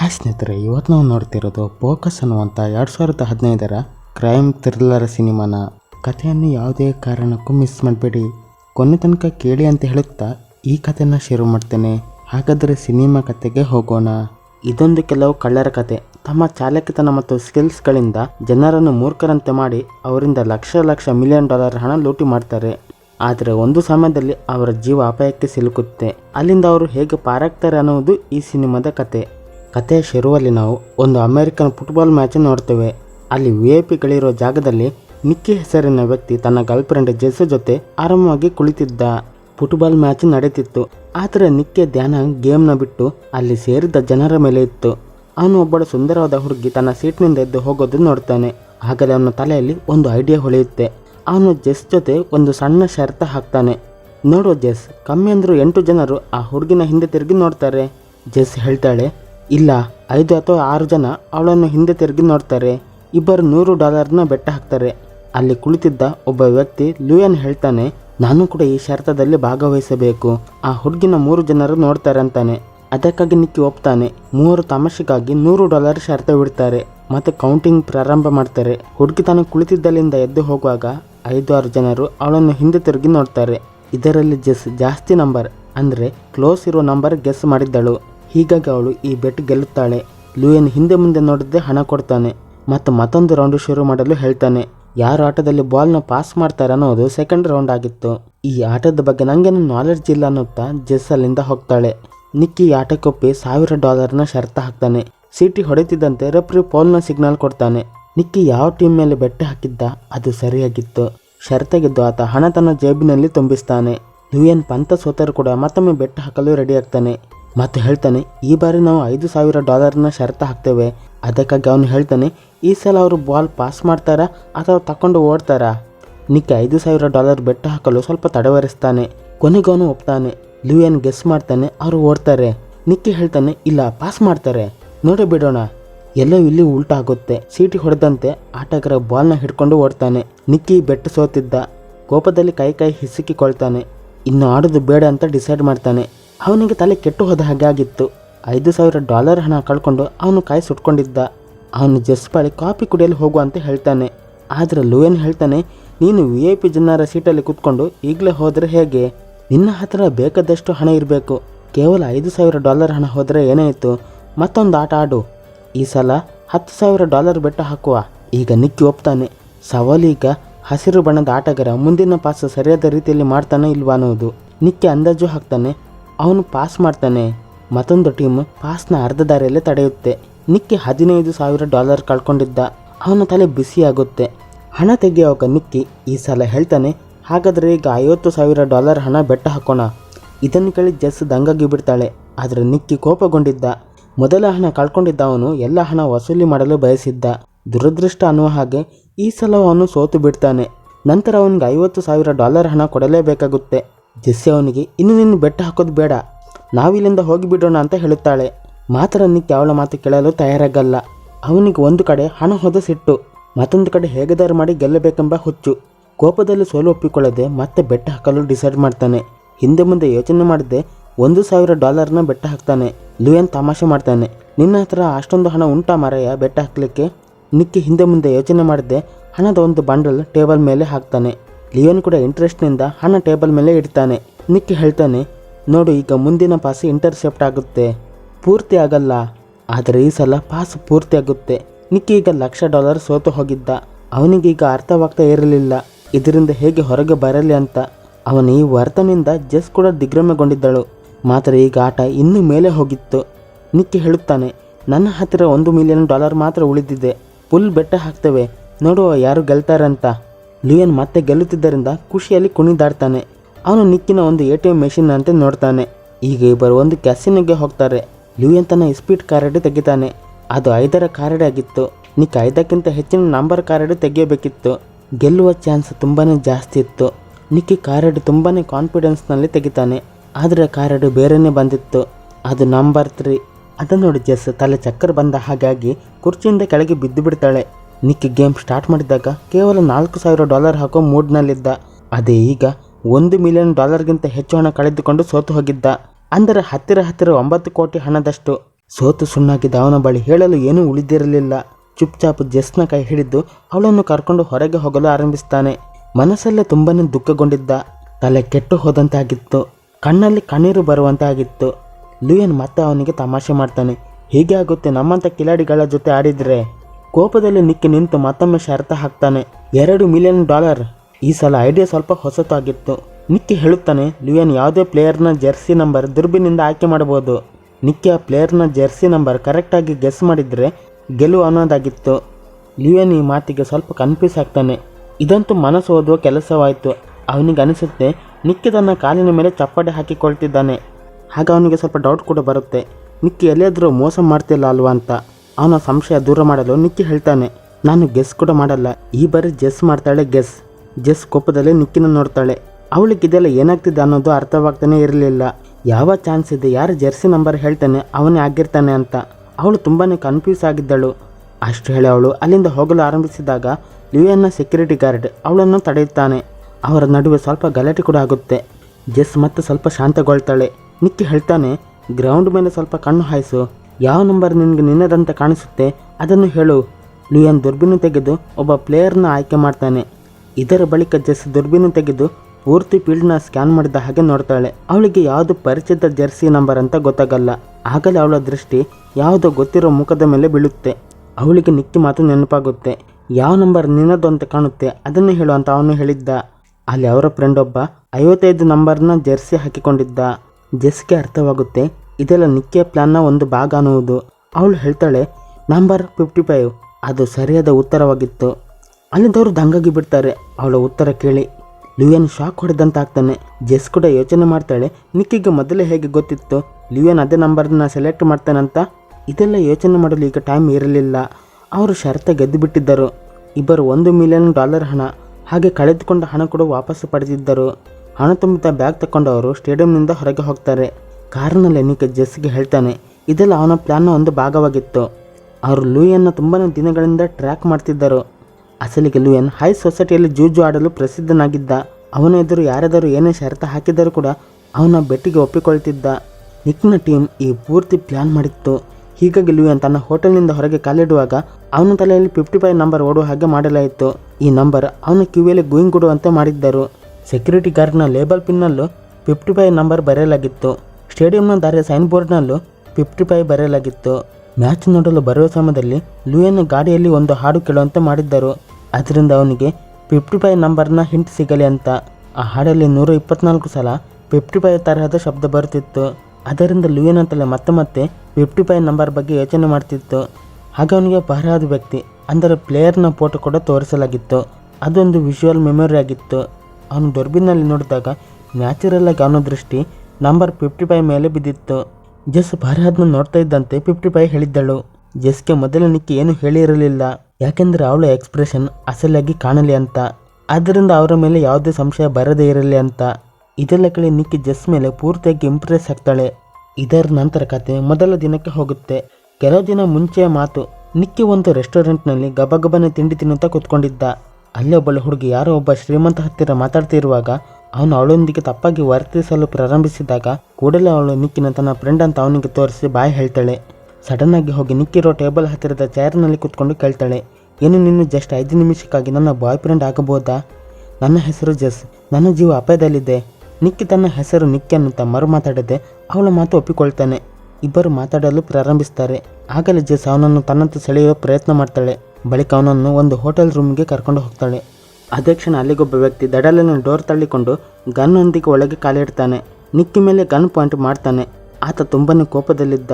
Hi ಸ್ನೇಹಿತರೆ, ಇವತ್ತು ನಾವು ನೋಡ್ತಿರೋದು ಫೋಕಸ್ ಅನ್ನುವಂಥ ಎರಡು ಸಾವಿರದ ಹದಿನೈದರ ಕ್ರೈಮ್ ಥ್ರಿಲ್ಲರ್ ಸಿನಿಮಾನ. ಕಥೆಯನ್ನು ಯಾವುದೇ ಕಾರಣಕ್ಕೂ ಮಿಸ್ ಮಾಡಬೇಡಿ. ಕೊನೆ ತನಕ ಕೇಳಿ ಅಂತ ಹೇಳುತ್ತಾ ಈ ಕಥೆನ ಶುರು ಮಾಡ್ತೇನೆ. ಹಾಗಾದರೆ ಸಿನಿಮಾ ಕಥೆಗೆ ಹೋಗೋಣ. ಇದೊಂದು ಕೆಲವು ಕಳ್ಳರ ಕತೆ ತಮ್ಮ ಚಾಲಕತನ ಮತ್ತು ಸ್ಕಿಲ್ಸ್ಗಳಿಂದ ಜನರನ್ನು ಮೂರ್ಖರಂತೆ ಮಾಡಿ ಅವರಿಂದ ಲಕ್ಷ ಲಕ್ಷ ಮಿಲಿಯನ್ ಡಾಲರ್ ಹಣ ಲೂಟಿ ಮಾಡ್ತಾರೆ. ಆದರೆ ಒಂದು ಸಮಯದಲ್ಲಿ ಅವರ ಜೀವ ಅಪಾಯಕ್ಕೆ ಸಿಲುಕುತ್ತೆ. ಅಲ್ಲಿಂದ ಅವರು ಹೇಗೆ ಪಾರಾಗ್ತಾರೆ ಅನ್ನುವುದು ಈ ಸಿನಿಮಾದ ಕತೆ ಕಥೆಯ ಶುರುವಲ್ಲಿ ನಾವು ಒಂದು ಅಮೆರಿಕನ್ ಫುಟ್ಬಾಲ್ ಮ್ಯಾಚ್ ನೋಡ್ತೇವೆ. ಅಲ್ಲಿ ವಿ ಐ ಪಿಗಳಿರೋ ಜಾಗದಲ್ಲಿ ನಿಕ್ಕಿ ಹೆಸರಿನ ವ್ಯಕ್ತಿ ತನ್ನ ಗರ್ಲ್ ಫ್ರೆಂಡ್ ಜೆಸ್ ಜೊತೆ ಆರಾಮವಾಗಿ ಕುಳಿತಿದ್ದ ಫುಟ್ಬಾಲ್ ಮ್ಯಾಚ್ ನಡೀತಿತ್ತು. ಆದರೆ ನಿಕ್ಕೆ ಧ್ಯಾನ ಗೇಮ್ನ ಬಿಟ್ಟು ಅಲ್ಲಿ ಸೇರಿದ್ದ ಜನರ ಮೇಲೆ ಇತ್ತು. ಅವನು ಒಬ್ಬಳು ಸುಂದರವಾದ ಹುಡುಗಿ ತನ್ನ ಸೀಟ್ನಿಂದ ಎದ್ದು ಹೋಗೋದು ನೋಡ್ತಾನೆ. ಆಗಲೇ ಅವನ ತಲೆಯಲ್ಲಿ ಒಂದು ಐಡಿಯಾ ಹೊಳೆಯುತ್ತೆ. ಅವನು ಜೆಸ್ ಜೊತೆ ಒಂದು ಸಣ್ಣ ಶರ್ತ ಹಾಕ್ತಾನೆ. ನೋಡು ಜೆಸ್, ಕಮ್ಮಿ ಅಂದರೂ ಎಂಟು ಜನರು ಆ ಹುಡುಗಿನ ಹಿಂದೆ ತಿರುಗಿ ನೋಡ್ತಾರೆ. ಜೆಸ್ ಹೇಳ್ತಾಳೆ ಇಲ್ಲ, ಐದು ಅಥವಾ ಆರು ಜನ ಅವಳನ್ನು ಹಿಂದೆ ತಿರುಗಿ ನೋಡ್ತಾರೆ. ಇಬ್ಬರು ನೂರು ಡಾಲರ್ನ ಬೆಟ್ಟ ಹಾಕ್ತಾರೆ. ಅಲ್ಲಿ ಕುಳಿತಿದ್ದ ಒಬ್ಬ ವ್ಯಕ್ತಿ ಲೂಯನ್ ಹೇಳ್ತಾನೆ, ನಾನು ಕೂಡ ಈ ಶರತದಲ್ಲಿ ಭಾಗವಹಿಸಬೇಕು. ಆ ಹುಡುಗಿನ ಮೂರು ಜನರು ನೋಡ್ತಾರೆ ಅಂತಾನೆ. ಅದಕ್ಕಾಗಿ ನಿಕ್ಕಿ ಒಪ್ತಾನೆ. ಮೂವರು ತಮಾಷೆಗಾಗಿ ನೂರು ಡಾಲರ್ ಶರತ ಬಿಡ್ತಾರೆ. ಮತ್ತೆ ಕೌಂಟಿಂಗ್ ಪ್ರಾರಂಭ ಮಾಡ್ತಾರೆ. ಹುಡುಗಿ ತಾನು ಕುಳಿತಿದ್ದಲ್ಲಿಂದ ಎದ್ದು ಹೋಗುವಾಗ ಐದು ಆರು ಜನರು ಅವಳನ್ನು ಹಿಂದೆ ತಿರುಗಿ ನೋಡ್ತಾರೆ. ಇದರಲ್ಲಿ ಜೆಸ್ ಜಾಸ್ತಿ ನಂಬರ್, ಅಂದರೆ ಕ್ಲೋಸ್ ಇರೋ ನಂಬರ್ ಗೆಸ್ ಮಾಡಿದ್ದಳು. ಹೀಗಾಗಿ ಅವಳು ಈ ಬೆಟ್ ಗೆಲ್ಲುತ್ತಾಳೆ. ಲೂಯನ್ ಹಿಂದೆ ಮುಂದೆ ನೋಡದೆ ಹಣ ಕೊಡ್ತಾನೆ. ಮತ್ತು ಮತ್ತೊಂದು ರೌಂಡ್ ಶುರು ಮಾಡಲು ಹೇಳ್ತಾನೆ, ಯಾರು ಆಟದಲ್ಲಿ ಬಾಲ್ನ ಪಾಸ್ ಮಾಡ್ತಾರೆ ಅನ್ನೋದು ಸೆಕೆಂಡ್ ರೌಂಡ್ ಆಗಿತ್ತು. ಈ ಆಟದ ಬಗ್ಗೆ ನನಗೇನು ನಾಲೆಡ್ಜ್ ಇಲ್ಲ ಅನ್ನುತ್ತಾ ಜೆಸ್ ಅಲ್ಲಿಂದ ಹೋಗ್ತಾಳೆ. ನಿಕ್ಕಿ ಆಟಕ್ಕೊಪ್ಪಿ ಸಾವಿರ ಡಾಲರ್ನ ಶರ್ತ ಹಾಕ್ತಾನೆ. ಸಿಟಿ ಹೊಡೆತಿದ್ದಂತೆ ರೆಫ್ರಿ ಪೋಲ್ನ ಸಿಗ್ನಲ್ ಕೊಡ್ತಾನೆ. ನಿಕ್ಕಿ ಯಾವ ಟೀಮ್ ಮೇಲೆ ಬೆಟ್ಟ ಹಾಕಿದ್ದ ಅದು ಸರಿಯಾಗಿತ್ತು. ಷರತ್ತಾಗಿದ್ದು ಆತ ಹಣ ತನ್ನ ಜೇಬಿನಲ್ಲಿ ತುಂಬಿಸ್ತಾನೆ. ಲೂಯನ್ ಪಂತ ಸೋತರು ಕೂಡ ಮತ್ತೊಮ್ಮೆ ಬೆಟ್ಟ ಹಾಕಲು ರೆಡಿ ಆಗ್ತಾನೆ. ಮತ್ತು ಹೇಳ್ತಾನೆ, ಈ ಬಾರಿ ನಾವು ಐದು ಸಾವಿರ ಡಾಲರ್ನ ಷರತ್ತು ಹಾಕ್ತೇವೆ. ಅದಕ್ಕಾಗಿ ಅವನು ಹೇಳ್ತಾನೆ, ಈ ಸಲ ಅವರು ಬಾಲ್ ಪಾಸ್ ಮಾಡ್ತಾರಾ ಅಥವಾ ತಕೊಂಡು ಓಡ್ತಾರಾ? ನಿಕ್ಕಿ ಐದು ಸಾವಿರ ಡಾಲರ್ ಬೆಟ್ಟ ಹಾಕಲು ಸ್ವಲ್ಪ ತಡವರಿಸ್ತಾನೆ. ಕೊನೆಗೆ ಅವನು ಒಪ್ತಾನೆ, ಲೂಯನ್ ಗೆಸ್ ಮಾಡ್ತಾನೆ, ಅವರು ಓಡ್ತಾರೆ. ನಿಕ್ಕಿ ಹೇಳ್ತಾನೆ, ಇಲ್ಲ, ಪಾಸ್ ಮಾಡ್ತಾರೆ. ನೋಡಿ ಬಿಡೋಣ. ಎಲ್ಲೋ ಇಲ್ಲಿ ಉಲ್ಟಾ ಆಗುತ್ತೆ. ಸೀಟಿ ಹೊಡೆದಂತೆ ಆಟಗಾರ ಬಾಲ್ನ ಹಿಡ್ಕೊಂಡು ಓಡ್ತಾನೆ. ನಿಕ್ಕಿ ಬೆಟ್ಟ ಸೋತಿದ್ದ. ಕೋಪದಲ್ಲಿ ಕೈ ಕೈ ಹಿಸುಕಿಕೊಳ್ತಾನೆ. ಇನ್ನು ಆಡೋದು ಬೇಡ ಅಂತ ಡಿಸೈಡ್ ಮಾಡ್ತಾನೆ. ಅವನಿಗೆ ತಲೆ ಕೆಟ್ಟು ಹೋದ ಹಾಗೆ ಆಗಿತ್ತು. ಐದು ಸಾವಿರ ಡಾಲರ್ ಹಣ ಕಳ್ಕೊಂಡು ಅವನು ಕಾಯಿ ಸುಟ್ಕೊಂಡಿದ್ದ. ಅವನು ಜಸ್ ಬಳಿ ಕಾಫಿ ಕುಡಿಯಲು ಹೋಗು ಅಂತ ಹೇಳ್ತಾನೆ. ಆದರೆ ಲೂಯನ್ ಹೇಳ್ತಾನೆ, ನೀನು ವಿ ಐ ಪಿ ಜನರ ಸೀಟಲ್ಲಿ ಕೂತ್ಕೊಂಡು ಈಗಲೇ ಹೋದರೆ ಹೇಗೆ? ನಿನ್ನ ಹತ್ರ ಬೇಕಾದಷ್ಟು ಹಣ ಇರಬೇಕು. ಕೇವಲ ಐದು ಸಾವಿರ ಡಾಲರ್ ಹಣ ಹೋದರೆ ಏನಾಯಿತು? ಮತ್ತೊಂದು ಆಟ ಆಡು. ಈ ಸಲ ಹತ್ತು ಸಾವಿರ ಡಾಲರ್ ಬೆಟ್ಟ ಹಾಕುವ. ಈಗ ನಿಕ್ಕಿ ಒಪ್ತಾನೆ. ಸವಾಲೀಗ ಹಸಿರು ಬಣ್ಣದ ಆಟಗಾರ ಮುಂದಿನ ಪಾಸ್ ಸರಿಯಾದ ರೀತಿಯಲ್ಲಿ ಮಾಡ್ತಾನೆ ಇಲ್ವಾ ಅನ್ನೋದು. ನಿಕ್ಕಿ ಅಂದಾಜು ಹಾಕ್ತಾನೆ. ಅವನು ಪಾಸ್ ಮಾಡ್ತಾನೆ. ಮತ್ತೊಂದು ಟೀಮ್ ಪಾಸ್ನ ಅರ್ಧ ದಾರಿಯಲ್ಲೇ ತಡೆಯುತ್ತೆ. ನಿಕ್ಕಿ ಹದಿನೈದು ಸಾವಿರ ಡಾಲರ್ ಕಳ್ಕೊಂಡಿದ್ದ. ಅವನ ತಲೆ ಬಿಸಿಯಾಗುತ್ತೆ. ಹಣ ತೆಗೆಯುವಾಗ ನಿಕ್ಕಿ ಈ ಸಲ ಹೇಳ್ತಾನೆ, ಹಾಗಾದರೆ ಈಗ ಐವತ್ತು ಸಾವಿರ ಡಾಲರ್ ಹಣ ಬೆಟ್ಟ ಹಾಕೋಣ. ಇದನ್ನು ಕೇಳಿ ಜಸ್ ದಂಗಾಗಿ ಬಿಡ್ತಾಳೆ. ಆದರೆ ನಿಕ್ಕಿ ಕೋಪಗೊಂಡಿದ್ದ. ಮೊದಲ ಹಣ ಕಳ್ಕೊಂಡಿದ್ದ ಅವನು ಎಲ್ಲ ಹಣ ವಸೂಲಿ ಮಾಡಲು ಬಯಸಿದ್ದ. ದುರದೃಷ್ಟ ಅನ್ನುವ ಹಾಗೆ ಈ ಸಲ ಅವನು ಸೋತು ಬಿಡ್ತಾನೆ. ನಂತರ ಅವನಿಗೆ ಐವತ್ತು ಸಾವಿರ ಡಾಲರ್ ಹಣ ಕೊಡಲೇಬೇಕಾಗುತ್ತೆ. ಜೆಸ್ಸಿ ಅವನಿಗೆ ಇನ್ನು ನಿನ್ನ ಬೆಟ್ಟ ಹಾಕೋದು ಬೇಡ, ನಾವಿಲ್ಲಿಂದ ಹೋಗಿಬಿಡೋಣ ಅಂತ ಹೇಳುತ್ತಾಳೆ. ಮಾತ್ರ ಕೇವಲ ಅವಳ ಮಾತು ಕೇಳಲು ತಯಾರಾಗಲ್ಲ. ಅವನಿಗೆ ಒಂದು ಕಡೆ ಹಣ ಹೊದಸಿಟ್ಟು, ಮತ್ತೊಂದು ಕಡೆ ಹೇಗದಾರು ಮಾಡಿ ಗೆಲ್ಲಬೇಕೆಂಬ ಹುಚ್ಚು. ಕೋಪದಲ್ಲಿ ಸೋಲು ಒಪ್ಪಿಕೊಳ್ಳದೆ ಮತ್ತೆ ಬೆಟ್ಟ ಹಾಕಲು ಡಿಸೈಡ್ ಮಾಡ್ತಾನೆ. ಹಿಂದೆ ಮುಂದೆ ಯೋಚನೆ ಮಾಡದೆ ಒಂದು ಸಾವಿರ ಡಾಲರ್ನ ಬೆಟ್ಟ ಹಾಕ್ತಾನೆ. ಲೂಯನ್ ತಮಾಷೆ ಮಾಡ್ತಾನೆ. ನಿನ್ನ ಹತ್ರ ಅಷ್ಟೊಂದು ಹಣ ಉಂಟಾ ಮರೆಯ ಬೆಟ್ಟ ಹಾಕ್ಲಿಕ್ಕೆ? ನಿಕ್ಕಿ ಹಿಂದೆ ಮುಂದೆ ಯೋಚನೆ ಮಾಡದೆ ಹಣದ ಒಂದು ಬಂಡಲ್ ಟೇಬಲ್ ಮೇಲೆ ಹಾಕ್ತಾನೆ. ಲಿಯೋನ್ ಕೂಡ ಇಂಟ್ರೆಸ್ಟ್ನಿಂದ ಹಣ ಟೇಬಲ್ ಮೇಲೆ ಇಡ್ತಾನೆ. ನಿಕ್ಕಿ ಹೇಳ್ತಾನೆ, ನೋಡು, ಈಗ ಮುಂದಿನ ಪಾಸ್ ಇಂಟರ್ಸೆಪ್ಟ್ ಆಗುತ್ತೆ. ಪೂರ್ತಿ ಆಗಲ್ಲ. ಆದರೆ ಈ ಸಲ ಪಾಸ್ ಪೂರ್ತಿ ಆಗುತ್ತೆ. ನಿಕ್ಕಿ ಈಗ ಲಕ್ಷ ಡಾಲರ್ ಸೋತು ಹೋಗಿದ್ದ. ಅವನಿಗೀಗ ಅರ್ಥವಾಗ್ತಾ ಇರಲಿಲ್ಲ. ಇದರಿಂದ ಹೇಗೆ ಹೊರಗೆ ಬರಲಿ ಅಂತ. ಅವನ ಈ ವರ್ತನಿಂದ ಜಸ್ ಕೂಡ ದಿಗ್ಭ್ರಮೆಗೊಂಡಿದ್ದಳು. ಮಾತ್ರ ಈಗ ಆಟ ಇನ್ನೂ ಮೇಲೆ ಹೋಗಿತ್ತು. ನಿಕ್ಕಿ ಹೇಳುತ್ತಾನೆ, ನನ್ನ ಹತ್ತಿರ ಒಂದು ಮಿಲಿಯನ್ ಡಾಲರ್ ಮಾತ್ರ ಉಳಿದಿದೆ. ಫುಲ್ ಬೆಟ್ಟ ಹಾಕ್ತೇವೆ. ನೋಡುವ ಯಾರು ಗೆಲ್ತಾರಂತ. ಲಿಯನ್ ಮತ್ತೆ ಗೆಲ್ಲುತ್ತಿದ್ದರಿಂದ ಖುಷಿಯಲ್ಲಿ ಕುಣಿದಾಡ್ತಾನೆ. ಅವನು ನಿಕ್ಕಿನ ಒಂದು ಎ ಟಿ ಎಂ ಮೆಷಿನ್ ಅಂತ ನೋಡ್ತಾನೆ. ಈಗ ಇಬ್ಬರು ಒಂದು ಕ್ಯಾಸಿನೋಗೆ ಹೋಗ್ತಾರೆ. ಲಿಯನ್ ತನ್ನ ಸ್ಪೀಡ್ ಕಾರ್ಡ್ ತೆಗಿತಾನೆ. ಅದು ಐದರ ಕಾರ್ಡ್ ಆಗಿತ್ತು. ನಿಕ್ ಐದಕ್ಕಿಂತ ಹೆಚ್ಚಿನ ನಂಬರ್ ಕಾರ್ಡ್ ತೆಗೆಯಬೇಕಿತ್ತು. ಗೆಲ್ಲುವ ಚಾನ್ಸ್ ತುಂಬಾ ಜಾಸ್ತಿ ಇತ್ತು. ನಿಕ್ಕಿ ಕಾರ್ಡ್ ತುಂಬಾ ಕಾನ್ಫಿಡೆನ್ಸ್ನಲ್ಲಿ ತೆಗಿತಾನೆ. ಆದರೆ ಕಾರ್ಡ್ ಬೇರೆನೇ ಬಂದಿತ್ತು. ಅದು ನಂಬರ್ ತ್ರೀ. ಅದನ್ನು ನೋಡಿ ಜಸ್ ತಲೆ ಚಕ್ಕರ್ ಬಂದ ಹಾಗಾಗಿ ಕುರ್ಚಿಯಿಂದ ಕೆಳಗೆ ಬಿದ್ದು ಬಿಡ್ತಾಳೆ ನಿಕ್ಕಿ ಗೇಮ್ ಸ್ಟಾರ್ಟ್ ಮಾಡಿದಾಗ ಕೇವಲ ನಾಲ್ಕು ಸಾವಿರ ಡಾಲರ್ ಹಾಕೋ ಮೂಡ್ನಲ್ಲಿದ್ದ ಅದೇ ಈಗ ಒಂದು ಮಿಲಿಯನ್ ಡಾಲರ್ಗಿಂತ ಹೆಚ್ಚು ಹಣ ಕಳೆದುಕೊಂಡು ಸೋತು ಹೋಗಿದ್ದ. ಅಂದರೆ ಹತ್ತಿರ ಹತ್ತಿರ ಒಂಬತ್ತು ಕೋಟಿ ಹಣದಷ್ಟು. ಸೋತು ಸುಣ್ಣಾಗಿದ್ದ ಅವನ ಬಳಿ ಹೇಳಲು ಏನೂ ಉಳಿದಿರಲಿಲ್ಲ. ಚುಪ್ಚಾಪ್ ಜೆಸ್ನ ಕೈ ಹಿಡಿದು ಅವಳನ್ನು ಕರ್ಕೊಂಡು ಹೊರಗೆ ಹೋಗಲು ಆರಂಭಿಸ್ತಾನೆ. ಮನಸ್ಸಲ್ಲೇ ತುಂಬಾ ದುಃಖಗೊಂಡಿದ್ದ. ತಲೆ ಕೆಟ್ಟು ಹೋದಂತಾಗಿತ್ತು. ಕಣ್ಣಲ್ಲಿ ಕಣ್ಣೀರು ಬರುವಂತೆ ಆಗಿತ್ತು ಲೂಯನ್ ಮತ್ತೆ ಅವನಿಗೆ ತಮಾಷೆ ಮಾಡ್ತಾನೆ. ಹೀಗೆ ಆಗುತ್ತೆ ನಮ್ಮಂಥ ಕಿಲಾಡಿಗಳ ಜೊತೆ ಆಡಿದ್ರೆ. ಕೋಪದಲ್ಲಿ ನಿಕ್ಕಿ ನಿಂತು ಮತ್ತೊಮ್ಮೆ ಶರತ ಹಾಕ್ತಾನೆ. ಎರಡು ಮಿಲಿಯನ್ ಡಾಲರ್ ಈ ಸಲ ಐಡಿಯಾ ಸ್ವಲ್ಪ ಹೊಸತಾಗಿತ್ತು. ನಿಕ್ಕಿ ಹೇಳುತ್ತಾನೆ, ಲಿಯನ್ ಯಾವುದೇ ಪ್ಲೇಯರ್ನ ಜೆರ್ಸಿ ನಂಬರ್ ದುರ್ಬಿನಿಂದ ಆಯ್ಕೆ ಮಾಡಬಹುದು. ನಿಕ್ಕಿ ಆ ಪ್ಲೇಯರ್ನ ಜೆರ್ಸಿ ನಂಬರ್ ಕರೆಕ್ಟಾಗಿ ಗೆಸ್ ಮಾಡಿದರೆ ಗೆಲುವು ಅನ್ನೋದಾಗಿತ್ತು. ಲಿಯನ್ ಈ ಮಾತಿಗೆ ಸ್ವಲ್ಪ ಕನ್ಫ್ಯೂಸ್ ಆಗ್ತಾನೆ. ಇದಂತೂ ಮನಸ್ಸು ಓದುವ ಕೆಲಸವಾಯಿತು. ಅವನಿಗೆ ಅನಿಸುತ್ತೆ, ನಿಕ್ಕಿ ತನ್ನ ಕಾಲಿನ ಮೇಲೆ ಚಪ್ಪಡೆ ಹಾಕಿಕೊಳ್ತಿದ್ದಾನೆ. ಹಾಗೆ ಅವನಿಗೆ ಸ್ವಲ್ಪ ಡೌಟ್ ಕೂಡ ಬರುತ್ತೆ. ನಿಕ್ಕಿ ಎಲ್ಲಿಯಾದರೂ ಮೋಸ ಮಾಡ್ತಿಲ್ಲ ಅಲ್ವಾ ಅಂತ. ಅವನ ಸಂಶಯ ದೂರ ಮಾಡಲು ನಿಕ್ಕಿ ಹೇಳ್ತಾನೆ. ನಾನು ಗೆಸ್ ಕೂಡ ಮಾಡಲ್ಲ. ಈ ಬಾರಿ ಜೆಸ್ ಮಾಡ್ತಾಳೆ ಗೆಸ್. ಜೆಸ್ ಕೋಪದಲ್ಲಿ ನಿಕ್ಕಿನ ನೋಡ್ತಾಳೆ. ಅವಳಿಗೆ ಇದೆಲ್ಲ ಏನಾಗ್ತಿದೆ ಅನ್ನೋದು ಅರ್ಥವಾಗ್ತಾನೆ ಇರಲಿಲ್ಲ. ಯಾವ ಚಾನ್ಸ್ ಇದೆ? ಯಾರು ಜೆರ್ಸಿ ನಂಬರ್ ಹೇಳ್ತಾನೆ? ಅವನೇ ಆಗಿರ್ತಾನೆ ಅಂತ. ಅವಳು ತುಂಬಾ ಕನ್ಫ್ಯೂಸ್ ಆಗಿದ್ದಳು. ಅಷ್ಟು ಹೇಳಿ ಅವಳು ಅಲ್ಲಿಂದ ಹೋಗಲು ಆರಂಭಿಸಿದಾಗ ಲಿವಿಯನ್ನ ಸೆಕ್ಯೂರಿಟಿ ಗಾರ್ಡ್ ಅವಳನ್ನು ತಡೆಯುತ್ತಾನೆ. ಅವರ ನಡುವೆ ಸ್ವಲ್ಪ ಗಲಾಟೆ ಕೂಡ ಆಗುತ್ತೆ. ಜೆಸ್ ಮತ್ತೆ ಸ್ವಲ್ಪ ಶಾಂತಗೊಳ್ತಾಳೆ. ನಿಕ್ಕಿ ಹೇಳ್ತಾನೆ ಗ್ರೌಂಡ್ ಮೇಲೆ ಸ್ವಲ್ಪ ಕಣ್ಣು ಹಾಯಿಸು. ಯಾವ ನಂಬರ್ ನಿನಗೆ ನಿನ್ನದಂತೆ ಕಾಣಿಸುತ್ತೆ ಅದನ್ನು ಹೇಳು. ಲಿಯನ್ ದುರ್ಬೀನು ತೆಗೆದು ಒಬ್ಬ ಪ್ಲೇಯರ್ನ ಆಯ್ಕೆ ಮಾಡ್ತಾನೆ. ಇದರ ಬಳಿಕ ಜೆಸ್ ದುರ್ಬೀನು ತೆಗೆದು ಪೂರ್ತಿ ಫೀಲ್ಡ್ನ ಸ್ಕ್ಯಾನ್ ಮಾಡಿದ ಹಾಗೆ ನೋಡ್ತಾಳೆ. ಅವಳಿಗೆ ಯಾವುದು ಪರಿಚಿತ ಜೆರ್ಸಿ ನಂಬರ್ ಅಂತ ಗೊತ್ತಾಗಲ್ಲ. ಆಗಲೇ ಅವಳ ದೃಷ್ಟಿ ಯಾವುದೋ ಗೊತ್ತಿರೋ ಮುಖದ ಮೇಲೆ ಬೀಳುತ್ತೆ. ಅವಳಿಗೆ ನಿಕ್ಕಿ ಮಾತು ನೆನಪಾಗುತ್ತೆ. ಯಾವ ನಂಬರ್ ನಿನ್ನದು ಅಂತ ಕಾಣುತ್ತೆ ಅದನ್ನು ಹೇಳು ಅಂತ ಅವನು ಹೇಳಿದ್ದ. ಅಲ್ಲಿ ಅವರ ಫ್ರೆಂಡ್ ಒಬ್ಬ ಐವತ್ತೈದು ನಂಬರ್ನ ಜೆರ್ಸಿ ಹಾಕಿಕೊಂಡಿದ್ದ. ಜೆಸ್ಗೆ ಅರ್ಥವಾಗುತ್ತೆ ಇದೆಲ್ಲ ನಿಕ್ಕಿಯ ಪ್ಲಾನ್ನ ಒಂದು ಭಾಗ ಅನ್ನುವುದು. ಅವಳು ಹೇಳ್ತಾಳೆ, ನಂಬರ್ ಫಿಫ್ಟಿ ಫೈವ್, ಅದು ಸರಿಯಾದ ಉತ್ತರವಾಗಿತ್ತು. ಅಲ್ಲಿದ್ದವರು ದಂಗಾಗಿ ಬಿಡ್ತಾರೆ. ಅವಳ ಉತ್ತರ ಕೇಳಿ ಲಿವಿಯನ್ ಶಾಕ್ ಹೊಡೆದಂತಾಗ್ತಾನೆ. ಜೆಸ್ ಕೂಡ ಯೋಚನೆ ಮಾಡ್ತಾಳೆ, ನಿಕ್ಕಿಗೆ ಮೊದಲೇ ಹೇಗೆ ಗೊತ್ತಿತ್ತು? ಲಿವಿಯನ್ ಅದೇ ನಂಬರ್ನ ಸೆಲೆಕ್ಟ್ ಮಾಡ್ತಾನಂತ? ಇದೆಲ್ಲ ಯೋಚನೆ ಮಾಡಲು ಈಗ ಟೈಮ್ ಇರಲಿಲ್ಲ. ಅವರು ಶರತ ಗೆದ್ದು ಬಿಟ್ಟಿದ್ದರು ಇಬ್ಬರು ಒಂದು ಮಿಲಿಯನ್ ಡಾಲರ್ ಹಣ, ಹಾಗೆ ಕಳೆದುಕೊಂಡ ಹಣ ಕೂಡ ವಾಪಸ್ಸು ಪಡೆದಿದ್ದರು. ಹಣ ತುಂಬಿದ ಬ್ಯಾಗ್ ತಗೊಂಡವರು ಸ್ಟೇಡಿಯಂನಿಂದ ಹೊರಗೆ ಹೋಗ್ತಾರೆ. ಕಾರಿನಲ್ಲಿ ನಿಕ್ ಜೆಸ್ಗೆ ಹೇಳ್ತಾನೆ. ಇದೆಲ್ಲ ಅವನ ಪ್ಲ್ಯಾನ್ನ ಒಂದು ಭಾಗವಾಗಿತ್ತು. ಅವರು ಲೂಯನ್ನ ತುಂಬಾ ದಿನಗಳಿಂದ ಟ್ರ್ಯಾಕ್ ಮಾಡ್ತಿದ್ದರು. ಅಸಲಿಗೆ ಲೂಯನ್ ಹೈ ಸೊಸೈಟಿಯಲ್ಲಿ ಜೂಜು ಆಡಲು ಪ್ರಸಿದ್ಧನಾಗಿದ್ದ. ಅವನ ಎದುರು ಯಾರಾದರೂ ಏನೇ ಷರತ್ತು ಹಾಕಿದರೂ ಕೂಡ ಅವನ ಬೆಟ್ಟಿಗೆ ಒಪ್ಪಿಕೊಳ್ತಿದ್ದ. ನಿಕ್ನ ಟೀಮ್ ಈ ಪೂರ್ತಿ ಪ್ಲಾನ್ ಮಾಡಿತ್ತು. ಹೀಗಾಗಿ ಲೂಯನ್ ತನ್ನ ಹೋಟೆಲ್ನಿಂದ ಹೊರಗೆ ಕಾಲಿಡುವಾಗ ಅವನ ತಲೆಯಲ್ಲಿ ಫಿಫ್ಟಿ ಫೈವ್ ನಂಬರ್ ಓಡುವ ಹಾಗೆ ಮಾಡಲಾಯಿತು. ಈ ನಂಬರ್ ಅವನ ಕಿವಿಯಲ್ಲಿ ಗುಯಿಂಗ್ ಕೊಡುವಂತೆ ಮಾಡಿದ್ದರು. ಸೆಕ್ಯೂರಿಟಿ ಗಾರ್ಡ್ನ ಲೇಬಲ್ ಪಿನ್ನಲ್ಲೂ ಫಿಫ್ಟಿ ಫೈವ್ ನಂಬರ್ ಬರೆಯಲಾಗಿತ್ತು. ಸ್ಟೇಡಿಯಂನ ದಾರಿಯ ಸೈನ್ ಬೋರ್ಡ್ನಲ್ಲೂ ಫಿಫ್ಟಿ ಫೈವ್ ಬರೆಯಲಾಗಿತ್ತು. ಮ್ಯಾಚ್ ನೋಡಲು ಬರುವ ಸಮಯದಲ್ಲಿ ಲೂಯನ್ ಗಾಡಿಯಲ್ಲಿ ಒಂದು ಹಾಡು ಕೇಳುವಂತೆ ಮಾಡಿದ್ದರು. ಅದರಿಂದ ಅವನಿಗೆ ಫಿಫ್ಟಿ ಫೈವ್ ನಂಬರ್ನ ಹಿಂಟ್ ಸಿಗಲಿ ಅಂತ. ಆ ಹಾಡಲ್ಲಿ ನೂರ ಇಪ್ಪತ್ನಾಲ್ಕು ಸಲ ಫಿಫ್ಟಿ ಫೈವ್ ತರಹದ ಶಬ್ದ ಬರುತ್ತಿತ್ತು. ಅದರಿಂದ ಲೂಯನ್ ಅಂತಲೇ ಮತ್ತೆ ಮತ್ತೆ ಫಿಫ್ಟಿ ಫೈವ್ ನಂಬರ್ ಬಗ್ಗೆ ಯೋಚನೆ ಮಾಡ್ತಿತ್ತು. ಹಾಗೆ ಅವನಿಗೆ ಬಹಳಾದ ವ್ಯಕ್ತಿ ಅಂದರೆ ಪ್ಲೇಯರ್ನ ಫೋಟೋ ಕೂಡ ತೋರಿಸಲಾಗಿತ್ತು. ಅದೊಂದು ವಿಷುವಲ್ ಮೆಮೊರಿ ಆಗಿತ್ತು. ಅವನು ದೊರ್ಬಿನಲ್ಲಿ ನೋಡಿದಾಗ ನ್ಯಾಚುರಲ್ ಆಗಿ ಅವನ ದೃಷ್ಟಿ ನಂಬರ್ ಫಿಫ್ಟಿ ಫೈವ್ ಮೇಲೆ ಬಿದ್ದಿತ್ತು. ಜಸ್ ಬಹಳಾದ್ನ ನೋಡ್ತಾ ಇದ್ದಂತೆ ಫಿಫ್ಟಿ ಫೈವ್ ಹೇಳಿದ್ದಳು. ಜಸ್ಗೆ ಮೊದಲ ನಿಕ್ಕಿ ಏನು ಹೇಳಿರಲಿಲ್ಲ. ಯಾಕೆಂದರೆ ಅವಳ ಎಕ್ಸ್ಪ್ರೆಷನ್ ಅಸಲಾಗಿ ಕಾಣಲಿ ಅಂತ. ಆದ್ದರಿಂದ ಅವರ ಮೇಲೆ ಯಾವುದೇ ಸಂಶಯ ಬರದೇ ಇರಲಿ ಅಂತ. ಇದೆಲ್ಲ ಕೇಳಿ ನಿಕ್ಕಿ ಜಸ್ ಮೇಲೆ ಪೂರ್ತಿಯಾಗಿ ಇಂಪ್ರೆಸ್ ಆಗ್ತಾಳೆ. ಇದರ ನಂತರ ಕತೆ ಮೊದಲ ದಿನಕ್ಕೆ ಹೋಗುತ್ತೆ. ಕೆಲವು ದಿನ ಮುಂಚೆಯ ಮಾತು, ನಿಕ್ಕಿ ಒಂದು ರೆಸ್ಟೋರೆಂಟ್ನಲ್ಲಿ ಗಬಗಬನೆ ತಿಂಡಿ ತಿನ್ನುತ್ತಾ ಕೂತ್ಕೊಂಡಿದ್ದ. ಅಲ್ಲೇ ಒಬ್ಬಳು ಹುಡುಗಿ ಯಾರೋ ಒಬ್ಬ ಶ್ರೀಮಂತ ಹತ್ತಿರ ಮಾತಾಡ್ತಿರುವಾಗ ಅವನು ಅವಳೊಂದಿಗೆ ತಪ್ಪಾಗಿ ವರ್ತಿಸಲು ಪ್ರಾರಂಭಿಸಿದಾಗ ಕೂಡಲೇ ಅವಳು ನಿಕ್ಕಿನ ತನ್ನ ಫ್ರೆಂಡ್ ಅಂತ ಅವನಿಗೆ ತೋರಿಸಿ ಬಾಯಿ ಹೇಳ್ತಾಳೆ. ಸಡನ್ ಆಗಿ ಹೋಗಿ ನಿಕ್ಕಿರೋ ಟೇಬಲ್ ಹತ್ತಿರದ ಚೇರ್ನಲ್ಲಿ ಕೂತ್ಕೊಂಡು ಕೇಳ್ತಾಳೆ, ಏನು ನೀನು ಜಸ್ಟ್ ಐದು ನಿಮಿಷಕ್ಕಾಗಿ ನನ್ನ ಬಾಯ್ ಫ್ರೆಂಡ್ ಆಗಬಹುದಾ? ನನ್ನ ಹೆಸರು ಜಸ್, ನನ್ನ ಜೀವ ಅಪಾಯದಲ್ಲಿದೆ. ನಿಕ್ಕಿ ತನ್ನ ಹೆಸರು ನಿಕ್ಕಿ ಅನ್ನುತ್ತಾ ಮರು ಮಾತಾಡದೆ ಅವಳ ಮಾತು ಒಪ್ಪಿಕೊಳ್ತಾನೆ. ಇಬ್ಬರು ಮಾತಾಡಲು ಪ್ರಾರಂಭಿಸ್ತಾರೆ. ಆಗಲೇ ಜಸ್ ಅವನನ್ನು ತನ್ನಂತ ಸೆಳೆಯುವ ಪ್ರಯತ್ನ ಮಾಡ್ತಾಳೆ. ಬಳಿಕ ಅವನನ್ನು ಒಂದು ಹೋಟೆಲ್ ರೂಮ್ಗೆ ಕರ್ಕೊಂಡು ಹೋಗ್ತಾಳೆ. ಅದೇ ಕ್ಷಣ ಅಲ್ಲಿಗೊಬ್ಬ ವ್ಯಕ್ತಿ ದಡಲನ್ನು ಡೋರ್ ತಳ್ಳಿಕೊಂಡು ಗನ್ನೊಂದಿಗೆ ಒಳಗೆ ಕಾಲಿಡ್ತಾನೆ. ನಿಕ್ಕಿ ಮೇಲೆ ಗನ್ ಪಾಯಿಂಟ್ ಮಾಡ್ತಾನೆ. ಆತ ತುಂಬಾ ಕೋಪದಲ್ಲಿದ್ದ.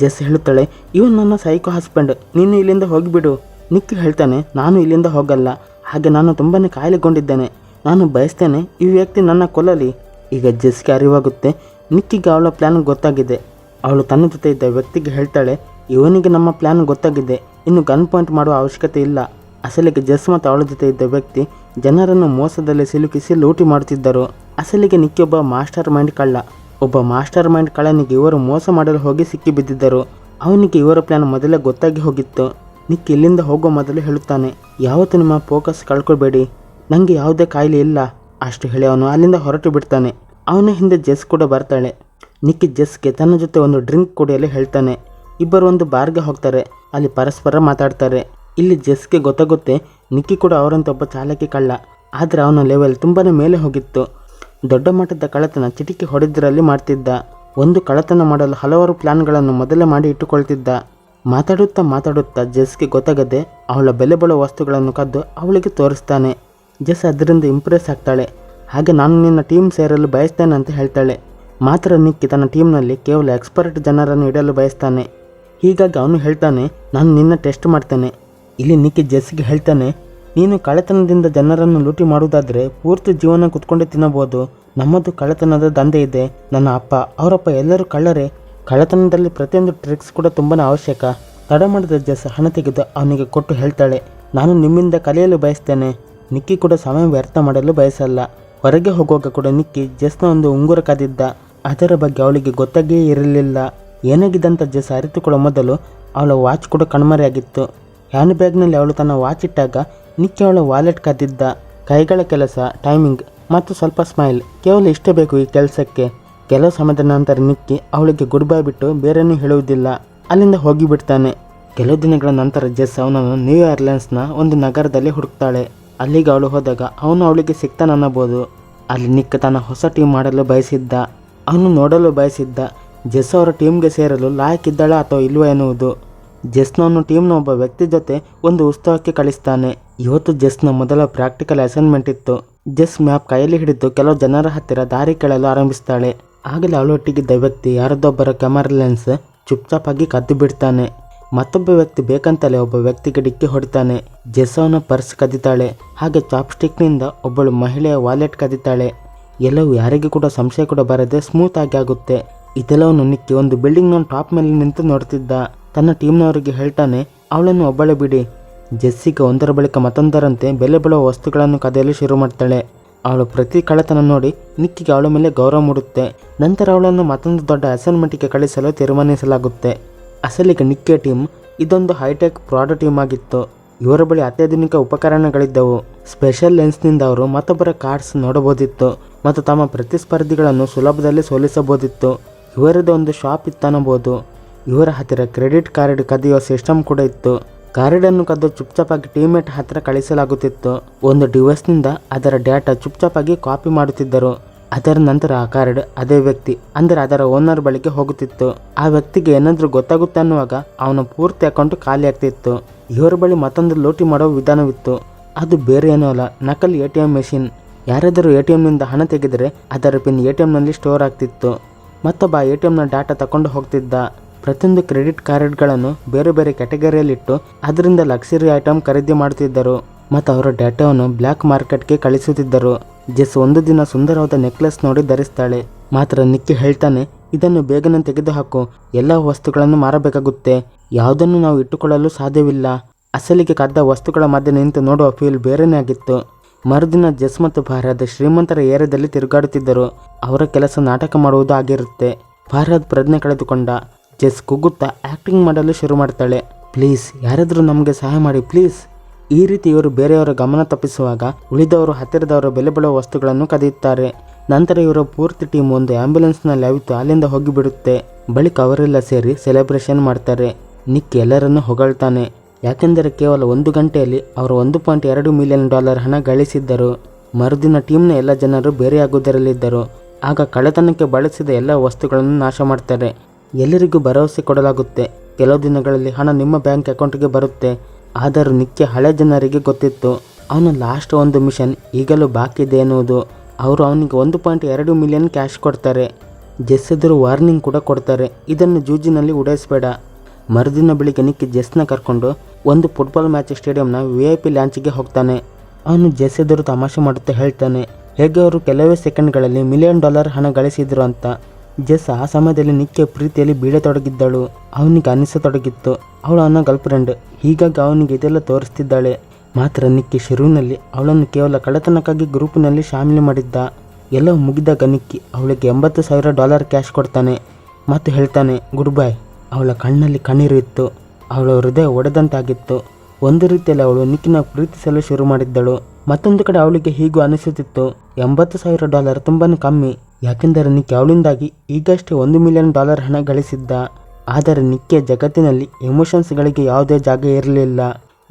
ಜೆಸ್ ಹೇಳುತ್ತಾಳೆ, ಇವನು ನನ್ನ ಸೈಕೋ ಹಸ್ಬೆಂಡ್. ನೀನು ಇಲ್ಲಿಂದ ಹೋಗಿಬಿಡು. ನಿಕ್ಕಿ ಹೇಳ್ತಾನೆ, ನಾನು ಇಲ್ಲಿಂದ ಹೋಗಲ್ಲ. ಹಾಗೆ ನಾನು ತುಂಬಾ ಕಾಯಿಲೆಗೊಂಡಿದ್ದೇನೆ. ನಾನು ಬಯಸ್ತೇನೆ, ಈ ವ್ಯಕ್ತಿ ನನ್ನ ಕೊಲ್ಲಲಿ. ಈಗ ಜೆಸ್ಗೆ ಅರಿವಾಗುತ್ತೆ, ನಿಕ್ಕಿಗೆ ಅವಳ ಪ್ಲ್ಯಾನ್ ಗೊತ್ತಾಗಿದೆ. ಅವಳು ತನ್ನ ಜೊತೆ ಇದ್ದ ವ್ಯಕ್ತಿಗೆ ಹೇಳ್ತಾಳೆ, ಇವನಿಗೆ ನಮ್ಮ ಪ್ಲ್ಯಾನ್ ಗೊತ್ತಾಗಿದೆ. ಇನ್ನು ಗನ್ ಪಾಯಿಂಟ್ ಮಾಡುವ ಅವಶ್ಯಕತೆ ಇಲ್ಲ. ಅಸಲಿಗೆ ಜಸ್ ಮತ್ತು ಅವಳ ಜೊತೆ ಇದ್ದ ವ್ಯಕ್ತಿ ಜನರನ್ನು ಮೋಸದಲ್ಲಿ ಸಿಲುಕಿಸಿ ಲೂಟಿ ಮಾಡುತ್ತಿದ್ದರು. ಅಸಲಿಗೆ ನಿಕ್ಕೊಬ್ಬ ಮಾಸ್ಟರ್ ಮೈಂಡ್ ಕಳ್ಳ. ಒಬ್ಬ ಮಾಸ್ಟರ್ ಮೈಂಡ್ ಕಳ್ಳನಿಗೆ ಇವರು ಮೋಸ ಮಾಡಲು ಹೋಗಿ ಸಿಕ್ಕಿ ಬಿದ್ದಿದ್ದರು. ಅವನಿಗೆ ಇವರ ಪ್ಲಾನ್ ಮೊದಲೇ ಗೊತ್ತಾಗಿ ಹೋಗಿತ್ತು. ನಿಕ್ಕಿ ಇಲ್ಲಿಂದ ಹೋಗೋ ಮೊದಲು ಹೇಳುತ್ತಾನೆ, ಯಾವತ್ತೂ ನಿಮ್ಮ ಫೋಕಸ್ ಕಳ್ಕೊಬೇಡಿ ನನಗೆ ಯಾವುದೇ ಕಾಯಿಲೆ ಇಲ್ಲ. ಅಷ್ಟು ಹೇಳಿ ಅವನು ಅಲ್ಲಿಂದ ಹೊರಟು ಬಿಡ್ತಾನೆ. ಅವನ ಹಿಂದೆ ಜೆಸ್ ಕೂಡ ಬರ್ತಾಳೆ. ನಿಕ್ಕಿ ಜೆಸ್ಗೆ ತನ್ನ ಜೊತೆ ಒಂದು ಡ್ರಿಂಕ್ ಕುಡಿಯಲು ಹೇಳ್ತಾನೆ. ಇಬ್ಬರು ಒಂದು ಬಾರ್ಗೆ ಹೋಗ್ತಾರೆ. ಅಲ್ಲಿ ಪರಸ್ಪರ ಮಾತಾಡ್ತಾರೆ. ಇಲ್ಲಿ ಜೆಸ್ಗೆ ಗೊತ್ತಾಗುತ್ತೆ, ನಿಕ್ಕಿ ಕೂಡ ಅವರಂತ ಒಬ್ಬ ಚಾಲಕಿ ಕಳ್ಳ. ಆದರೆ ಅವನ ಲೆವೆಲ್ ತುಂಬಾ ಮೇಲೆ ಹೋಗಿತ್ತು. ದೊಡ್ಡ ಮಟ್ಟದ ಕಳ್ಳತನ ಚಿಟಿಕೆ ಹೊಡೆದರಲ್ಲಿ ಮಾಡ್ತಿದ್ದ. ಒಂದು ಕಳ್ಳತನ ಮಾಡಲು ಹಲವಾರು ಪ್ಲಾನ್ಗಳನ್ನು ಮೊದಲೇ ಮಾಡಿ ಇಟ್ಟುಕೊಳ್ತಿದ್ದ. ಮಾತಾಡುತ್ತಾ ಮಾತಾಡುತ್ತಾ ಜೆಸ್ಗೆ ಗೊತ್ತಾಗದೆ ಅವಳ ಬೆಲೆ ವಸ್ತುಗಳನ್ನು ಕದ್ದು ಅವಳಿಗೆ ತೋರಿಸ್ತಾನೆ. ಜೆಸ್ ಅದರಿಂದ ಇಂಪ್ರೆಸ್ ಆಗ್ತಾಳೆ. ಹಾಗೆ ನಾನು ನಿನ್ನ ಟೀಮ್ ಸೇರಲು ಬಯಸ್ತೇನೆ ಅಂತ ಹೇಳ್ತಾಳೆ. ಮಾತ್ರ ನಿಕ್ಕಿ ತನ್ನ ಟೀಮ್ನಲ್ಲಿ ಕೇವಲ ಎಕ್ಸ್ಪರ್ಟ್ ಜನರನ್ನು ಇಡಲು ಬಯಸ್ತಾನೆ. ಹೀಗಾಗಿ ಅವನು ಹೇಳ್ತಾನೆ, ನಾನು ನಿನ್ನ ಟೆಸ್ಟ್ ಮಾಡ್ತೇನೆ. ಇಲ್ಲಿ ನಿಕ್ಕಿ ಜೆಸ್ಗೆ ಹೇಳ್ತಾನೆ, ನೀನು ಕಳೆತನದಿಂದ ಜನರನ್ನು ಲೂಟಿ ಮಾಡುವುದಾದರೆ ಪೂರ್ತಿ ಜೀವನ ಕುತ್ಕೊಂಡೆ ತಿನ್ನಬಹುದು. ನಮ್ಮದು ಕಳೆತನದ ದಂಧೆ ಇದೆ. ನನ್ನ ಅಪ್ಪ, ಅವರಪ್ಪ ಎಲ್ಲರೂ ಕಳ್ಳರೆ. ಕಳ್ಳತನದಲ್ಲಿ ಪ್ರತಿಯೊಂದು ಟ್ರಿಕ್ಸ್ ಕೂಡ ತುಂಬಾ ಅವಶ್ಯಕ. ತಡ ಮಾಡಿದ ಜೆಸ್ ಹಣ ತೆಗೆದು ಅವನಿಗೆ ಕೊಟ್ಟು ಹೇಳ್ತಾಳೆ, ನಾನು ನಿಮ್ಮಿಂದ ಕಲಿಯಲು ಬಯಸ್ತೇನೆ. ನಿಕ್ಕಿ ಕೂಡ ಸಮಯ ವ್ಯರ್ಥ ಮಾಡಲು ಬಯಸಲ್ಲ. ಹೊರಗೆ ಹೋಗುವಾಗ ಕೂಡ ನಿಕ್ಕಿ ಜೆಸ್ನ ಒಂದು ಉಂಗುರ ಕದಿದ್ದ. ಅದರ ಬಗ್ಗೆ ಅವಳಿಗೆ ಗೊತ್ತಾಗಿಯೇ ಇರಲಿಲ್ಲ. ಏನಾಗಿದ್ದಂತ ಜೆಸ್ ಅರಿತುಕೊಳ್ಳೋ ಮೊದಲು ಅವಳ ವಾಚ್ ಕೂಡ ಕಣ್ಮರೆಯಾಗಿತ್ತು. ಹ್ಯಾಂಡ್ ಬ್ಯಾಗ್ನಲ್ಲಿ ಅವಳು ತನ್ನ ವಾಚ್ ಇಟ್ಟಾಗ ನಿಕ್ಕಿ ಅವಳ ವಾಲೆಟ್ ಕದ್ದಿದ್ದ ಕೈಗಳ ಕೆಲಸ ಟೈಮಿಂಗ್ ಮತ್ತು ಸ್ವಲ್ಪ ಸ್ಮೈಲ್ ಕೇವಲ ಇಷ್ಟೇ ಬೇಕು ಈ ಕೆಲಸಕ್ಕೆ. ಕೆಲವು ಸಮಯದ ನಂತರ ನಿಕ್ಕಿ ಅವಳಿಗೆ ಗುಡ್ ಬೈ ಬಿಟ್ಟು ಬೇರೇನೂ ಹೇಳುವುದಿಲ್ಲ. ಅಲ್ಲಿಂದ ಹೋಗಿಬಿಡ್ತಾನೆ ಕೆಲವು ದಿನಗಳ ನಂತರ ಜೆಸ್ ಅವನನ್ನು ನ್ಯೂ ಏರ್ಲೈನ್ಸ್ನ ಒಂದು ನಗರದಲ್ಲಿ ಹುಡುಕ್ತಾಳೆ. ಅಲ್ಲಿಗೆ ಅವಳು ಹೋದಾಗ ಅವನು ಅವಳಿಗೆ ಸಿಗ್ತಾನನ್ನಬಹುದು ಅಲ್ಲಿ ನಿಕ್ಕ ತನ್ನ ಹೊಸ ಟೀಮ್ ಮಾಡಲು ಬಯಸಿದ್ದ. ಅವನು ನೋಡಲು ಬಯಸಿದ್ದ. ಜೆಸ್ ಅವರ ಟೀಮ್ಗೆ ಸೇರಲು ಲಾಯಕ್ಕಿದ್ದಾಳೆ ಅಥವಾ ಇಲ್ವ ಎನ್ನುವುದು. ಜೆಸ್ನವನು ಟೀಮ್ನ ಒಬ್ಬ ವ್ಯಕ್ತಿ ಜೊತೆ ಒಂದು ಉತ್ಸವಕ್ಕೆ ಕಳಿಸ್ತಾನೆ. ಇವತ್ತು ಜೆಸ್ನ ಮೊದಲ ಪ್ರಾಕ್ಟಿಕಲ್ ಅಸೈನ್ಮೆಂಟ್ ಇತ್ತು. ಜೆಸ್ ಮ್ಯಾಪ್ ಕೈಯಲ್ಲಿ ಹಿಡಿದು ಕೆಲವು ಜನರ ಹತ್ತಿರ ದಾರಿ ಕೇಳಲು ಆರಂಭಿಸ್ತಾಳೆ. ಆಗಲೇ ಅವಳೊಟ್ಟಿಗಿದ್ದ ವ್ಯಕ್ತಿ ಯಾರದೊಬ್ಬರ ಕ್ಯಾಮರಾ ಲೆನ್ಸ್ ಚುಪ್ಚಾಪಾಗಿ ಕದ್ದು ಬಿಡ್ತಾನೆ. ಮತ್ತೊಬ್ಬ ವ್ಯಕ್ತಿ ಬೇಕಂತಲೇ ಒಬ್ಬ ವ್ಯಕ್ತಿಗೆ ಡಿಕ್ಕಿ ಹೊಡಿತಾನೆ. ಜೆಸ್ ಅವನ ಪರ್ಸ್ ಕದಿತಾಳೆ. ಹಾಗೆ ಚಾಪ್ಸ್ಟಿಕ್ನಿಂದ ಒಬ್ಬಳು ಮಹಿಳೆಯ ವಾಲೆಟ್ ಕದಿತಾಳೆ. ಎಲ್ಲವೂ ಯಾರಿಗೂ ಕೂಡ ಸಂಶಯ ಕೂಡ ಬರದೆ ಸ್ಮೂತ್ ಆಗಿ ಆಗುತ್ತೆ. ಇದೆಲ್ಲವನ್ನು ನಿಕ್ಕಿ ಒಂದು ಬಿಲ್ಡಿಂಗ್ನ ಟಾಪ್ ಮೇಲೆ ನಿಂತು ನೋಡ್ತಿದ್ದ. ತನ್ನ ಟೀಮ್ನವರಿಗೆ ಹೇಳ್ತಾನೆ, ಅವಳನ್ನು ಒಬ್ಬಳೆ ಬಿಡಿ. ಜೆಸ್ಸಿಗೆ ಒಂದರ ಬಳಿಕ ಮತ್ತೊಂದರಂತೆ ಬೆಲೆ ಬಾಳುವ ವಸ್ತುಗಳನ್ನು ಕದಿಯಲು ಶುರು ಮಾಡ್ತಾಳೆ. ಅವಳು ಪ್ರತಿ ಕಳೆತನ ನೋಡಿ ನಿಕ್ಕಿಗೆ ಅವಳ ಮೇಲೆ ಗೌರವ ಮೂಡುತ್ತೆ. ನಂತರ ಅವಳನ್ನು ಮತ್ತೊಂದು ದೊಡ್ಡ ಅಸೈನ್ಮೆಂಟ್ಗೆ ಕಳಿಸಲು ತೀರ್ಮಾನಿಸಲಾಗುತ್ತೆ. ಅಸಲಿಗೆ ನಿಕ್ಕಿಯ ಟೀಮ್ ಇದೊಂದು ಹೈಟೆಕ್ ಪ್ರಾಡಕ್ಟ್ ಟೀಮ್ ಆಗಿತ್ತು. ಇವರ ಬಳಿ ಅತ್ಯಾಧುನಿಕ ಉಪಕರಣಗಳಿದ್ದವು. ಸ್ಪೆಷಲ್ ಲೆನ್ಸ್ನಿಂದ ಅವರು ಮತ್ತೊಬ್ಬರ ಕಾರ್ಡ್ಸ್ ನೋಡಬಹುದಿತ್ತು ಮತ್ತು ತಮ್ಮ ಪ್ರತಿಸ್ಪರ್ಧಿಗಳನ್ನು ಸುಲಭದಲ್ಲಿ ಸೋಲಿಸಬಹುದಿತ್ತು. ಇವರದ್ದು ಒಂದು ಶಾಪ್ ಇತ್ತನ್ನಬಹುದು ಇವರ ಹತ್ತಿರ ಕ್ರೆಡಿಟ್ ಕಾರ್ಡ್ ಕದಿಯೋ ಸಿಸ್ಟಮ್ ಕೂಡ ಇತ್ತು. ಕಾರ್ಡನ್ನು ಕದ್ದು ಚುಪ್ಚಾಪಾಗಿ ಟೀಮೇಟ್ ಹತ್ತಿರ ಕಳಿಸಲಾಗುತ್ತಿತ್ತು. ಒಂದು ಡಿವೈಸ್ನಿಂದ ಅದರ ಡೇಟಾ ಚುಪ್ಚಾಪಾಗಿ ಕಾಪಿ ಮಾಡುತ್ತಿದ್ದರು. ಅದರ ನಂತರ ಆ ಕಾರ್ಡ್ ಅದೇ ವ್ಯಕ್ತಿ, ಅಂದರೆ ಅದರ ಓನರ್ ಬಳಿಗೆ ಹೋಗುತ್ತಿತ್ತು. ಆ ವ್ಯಕ್ತಿಗೆ ಏನಾದರೂ ಗೊತ್ತಾಗುತ್ತೆ ಅನ್ನುವಾಗ ಅವನ ಪೂರ್ತಿ ಅಕೌಂಟ್ ಖಾಲಿ ಆಗ್ತಿತ್ತು. ಇವರ ಬಳಿ ಮತ್ತೊಂದು ಲೂಟಿ ಮಾಡೋ ವಿಧಾನವಿತ್ತು. ಅದು ಬೇರೆ ಏನೂ ಅಲ್ಲ, ನಕಲಿ ಎ ಟಿ ಎಂ ಮೆಷಿನ್. ಯಾರಾದರೂ ಎ ಟಿ ಎಂನಿಂದ ಹಣ ತೆಗೆದರೆ ಅದರ ಪಿನ್ ಎ ಟಿ ಎಂನಲ್ಲಿ ಸ್ಟೋರ್ ಆಗ್ತಿತ್ತು. ಮತ್ತೊಬ್ಬ ಎ ಟಿ ಎಂನ ಡಾಟಾ ತಕೊಂಡು ಹೋಗ್ತಿದ್ದ. ಪ್ರತಿಯೊಂದು ಕ್ರೆಡಿಟ್ ಕಾರ್ಡ್ಗಳನ್ನು ಬೇರೆ ಬೇರೆ ಕ್ಯಾಟಗರಿಯಲ್ಲಿಟ್ಟು ಅದರಿಂದ ಲಕ್ಸರಿ ಐಟಮ್ ಖರೀದಿ ಮಾಡುತ್ತಿದ್ದರು ಮತ್ತು ಅವರ ಡೇಟಾವನ್ನು ಬ್ಲ್ಯಾಕ್ ಮಾರ್ಕೆಟ್ಗೆ ಕಳಿಸುತ್ತಿದ್ದರು. ಜೆಸ್ ಒಂದು ದಿನ ಸುಂದರವಾದ ನೆಕ್ಲೆಸ್ ನೋಡಿ ಧರಿಸ್ತಾಳೆ. ಮಾತ್ರ ನಿಕ್ಕಿ ಹೇಳ್ತಾನೆ, ಇದನ್ನು ಬೇಗನೆ ತೆಗೆದುಹಾಕು. ಎಲ್ಲ ವಸ್ತುಗಳನ್ನು ಮಾರಬೇಕಾಗುತ್ತೆ. ಯಾವುದನ್ನು ನಾವು ಇಟ್ಟುಕೊಳ್ಳಲು ಸಾಧ್ಯವಿಲ್ಲ. ಅಸಲಿಗೆ ಕದ್ದ ವಸ್ತುಗಳ ಮಧ್ಯೆ ನಿಂತು ನೋಡುವ ಫೀಲ್ ಬೇರೆನೇ ಆಗಿತ್ತು. ಮರುದಿನ ಜೆಸ್ ಮತ್ತು ಫಾರ್ಹದ್ ಶ್ರೀಮಂತರ ಏರಿಯಾದಲ್ಲಿ ತಿರುಗಾಡುತ್ತಿದ್ದರು. ಅವರ ಕೆಲಸ ನಾಟಕ ಮಾಡುವುದು ಆಗಿರುತ್ತೆ. ಫಾರ್ಹದ್ ಪ್ರಜ್ಞೆ ಕಳೆದುಕೊಂಡ. ಜೆಸ್ ಕುಗ್ಗುತ್ತಾ ಆ್ಯಕ್ಟಿಂಗ್ ಮಾಡಲು ಶುರು ಮಾಡ್ತಾಳೆ. ಪ್ಲೀಸ್ ಯಾರಾದರೂ ನಮಗೆ ಸಹಾಯ ಮಾಡಿ ಪ್ಲೀಸ್ ಈ ರೀತಿ ಇವರು ಬೇರೆಯವರ ಗಮನ ತಪ್ಪಿಸುವಾಗ ಉಳಿದವರು ಹತ್ತಿರದವರ ಬೆಲೆ ಬಾಳುವ ವಸ್ತುಗಳನ್ನು ಕದಿಯುತ್ತಾರೆ. ನಂತರ ಇವರ ಪೂರ್ತಿ ಟೀಮ್ ಒಂದು ಆಂಬ್ಯುಲೆನ್ಸ್ನಲ್ಲಿ ಅವಿತು ಅಲ್ಲಿಂದ ಹೋಗಿಬಿಡುತ್ತೆ. ಬಳಿಕ ಅವರೆಲ್ಲ ಸೇರಿ ಸೆಲೆಬ್ರೇಷನ್ ಮಾಡ್ತಾರೆ. ನಿಕ್ ಎಲ್ಲರನ್ನು ಹೊಗಳ್ತಾನೆ. ಯಾಕೆಂದರೆ ಕೇವಲ ಒಂದು ಗಂಟೆಯಲ್ಲಿ ಅವರು ಒಂದು ಪಾಯಿಂಟ್ ಎರಡು ಮಿಲಿಯನ್ ಡಾಲರ್ ಹಣ ಗಳಿಸಿದ್ದರು. ಮರುದಿನ ಟೀಮ್ನ ಎಲ್ಲ ಜನರು ಬೇರೆಯಾಗುವುದರಲ್ಲಿದ್ದರು. ಆಗ ಕಳ್ಳತನಕ್ಕೆ ಬಳಸಿದ ಎಲ್ಲ ವಸ್ತುಗಳನ್ನು ನಾಶ ಮಾಡ್ತಾರೆ. ಎಲ್ಲರಿಗೂ ಭರವಸೆ ಕೊಡಲಾಗುತ್ತೆ. ಕೆಲವು ದಿನಗಳಲ್ಲಿ ಹಣ ನಿಮ್ಮ ಬ್ಯಾಂಕ್ ಅಕೌಂಟ್ಗೆ ಬರುತ್ತೆ. ಆದರೂ ನಿತ್ಯ ಹಳೆ ಜನರಿಗೆ ಗೊತ್ತಿತ್ತು. ಅವನ ಲಾಸ್ಟ್ ಒಂದು ಮಿಷನ್, ಈಗಲೂ ಬಾಕಿ ಇದೆ ಎನ್ನುವುದು. ಅವರು ಅವನಿಗೆ ಒಂದು ಪಾಯಿಂಟ್ ಎರಡು ಮಿಲಿಯನ್ ಕ್ಯಾಶ್ ಕೊಡ್ತಾರೆ. ಜೆಸ್ ಎದುರು ವಾರ್ನಿಂಗ್ ಕೂಡ ಕೊಡ್ತಾರೆ. ಇದನ್ನು ಜೂಜಿನಲ್ಲಿ ಉಡಾಯಿಸಬೇಡ ಮರುದಿನ ಬೆಳಿಗ್ಗೆ ನಿಕ್ಕಿ ಜೆಸ್ನ ಕರ್ಕೊಂಡು ಒಂದು ಫುಟ್ಬಾಲ್ ಮ್ಯಾಚ್ ಸ್ಟೇಡಿಯಂನ ವಿ ಐ ಪಿ ಲಾಂಚ್ಗೆ ಹೋಗ್ತಾನೆ. ಅವನು ಜೆಸ್ ಎದುರು ತಮಾಷೆ ಮಾಡುತ್ತಾ ಹೇಳ್ತಾನೆ, ಹೇಗೆ ಅವರು ಕೆಲವೇ ಸೆಕೆಂಡ್ಗಳಲ್ಲಿ ಮಿಲಿಯನ್ ಡಾಲರ್ ಹಣ ಗಳಿಸಿದ್ರು ಅಂತ. ಜೆಸ್ ಆ ಸಮಯದಲ್ಲಿ ನಿಕ್ಕೆ ಪ್ರೀತಿಯಲ್ಲಿ ಬೀಳತೊಡಗಿದ್ದಳು. ಅವನಿಗೆ ಅನಿಸತೊಡಗಿತ್ತು. ಅವಳು ಅವನ ಗರ್ಲ್ಫ್ರೆಂಡ್. ಹೀಗಾಗಿ ಅವನಿಗೆ ಇದೆಲ್ಲ ತೋರಿಸ್ತಿದ್ದಾಳೆ. ಮಾತ್ರ ನಿಕ್ಕಿ ಶುರುವಿನಲ್ಲಿ ಅವಳನ್ನು ಕೇವಲ ಕಳ್ಳತನಕ್ಕಾಗಿ ಗ್ರೂಪ್ನಲ್ಲಿ ಶಾಮಿಲು ಮಾಡಿದ್ದ. ಎಲ್ಲವೂ ಮುಗಿದಾಗ ನಿಕ್ಕಿ ಅವಳಿಗೆ ಎಂಬತ್ತು ಸಾವಿರ ಡಾಲರ್ ಕ್ಯಾಶ್ ಕೊಡ್ತಾನೆ. ಮತ್ತು ಹೇಳ್ತಾನೆ, ಗುಡ್ ಬೈ. ಅವಳ ಕಣ್ಣಲ್ಲಿ ಕಣ್ಣೀರು ಇತ್ತು. ಅವಳ ಹೃದಯ ಒಡೆದಂತಾಗಿತ್ತು. ಒಂದು ರೀತಿಯಲ್ಲಿ ಅವಳು ನಿಕ್ಕಿನ ಪ್ರೀತಿಸಲು ಶುರು ಮಾಡಿದ್ದಳು. ಮತ್ತೊಂದು ಕಡೆ ಅವಳಿಗೆ ಹೀಗೂ ಅನಿಸುತ್ತಿತ್ತು. ಎಂಬತ್ತು ಸಾವಿರ ಡಾಲರ್ ತುಂಬಾ ಕಮ್ಮಿ. ಯಾಕೆಂದರೆ ನಿಕ್ಕೆ ಅವಳಿಂದಾಗಿ ಈಗಷ್ಟೇ ಒಂದು ಮಿಲಿಯನ್ ಡಾಲರ್ ಹಣ ಗಳಿಸಿದ್ದ. ಆದರೆ ನಿಕ್ಕೆ ಜಗತ್ತಿನಲ್ಲಿ ಎಮೋಷನ್ಸ್ಗಳಿಗೆ ಯಾವುದೇ ಜಾಗ ಇರಲಿಲ್ಲ.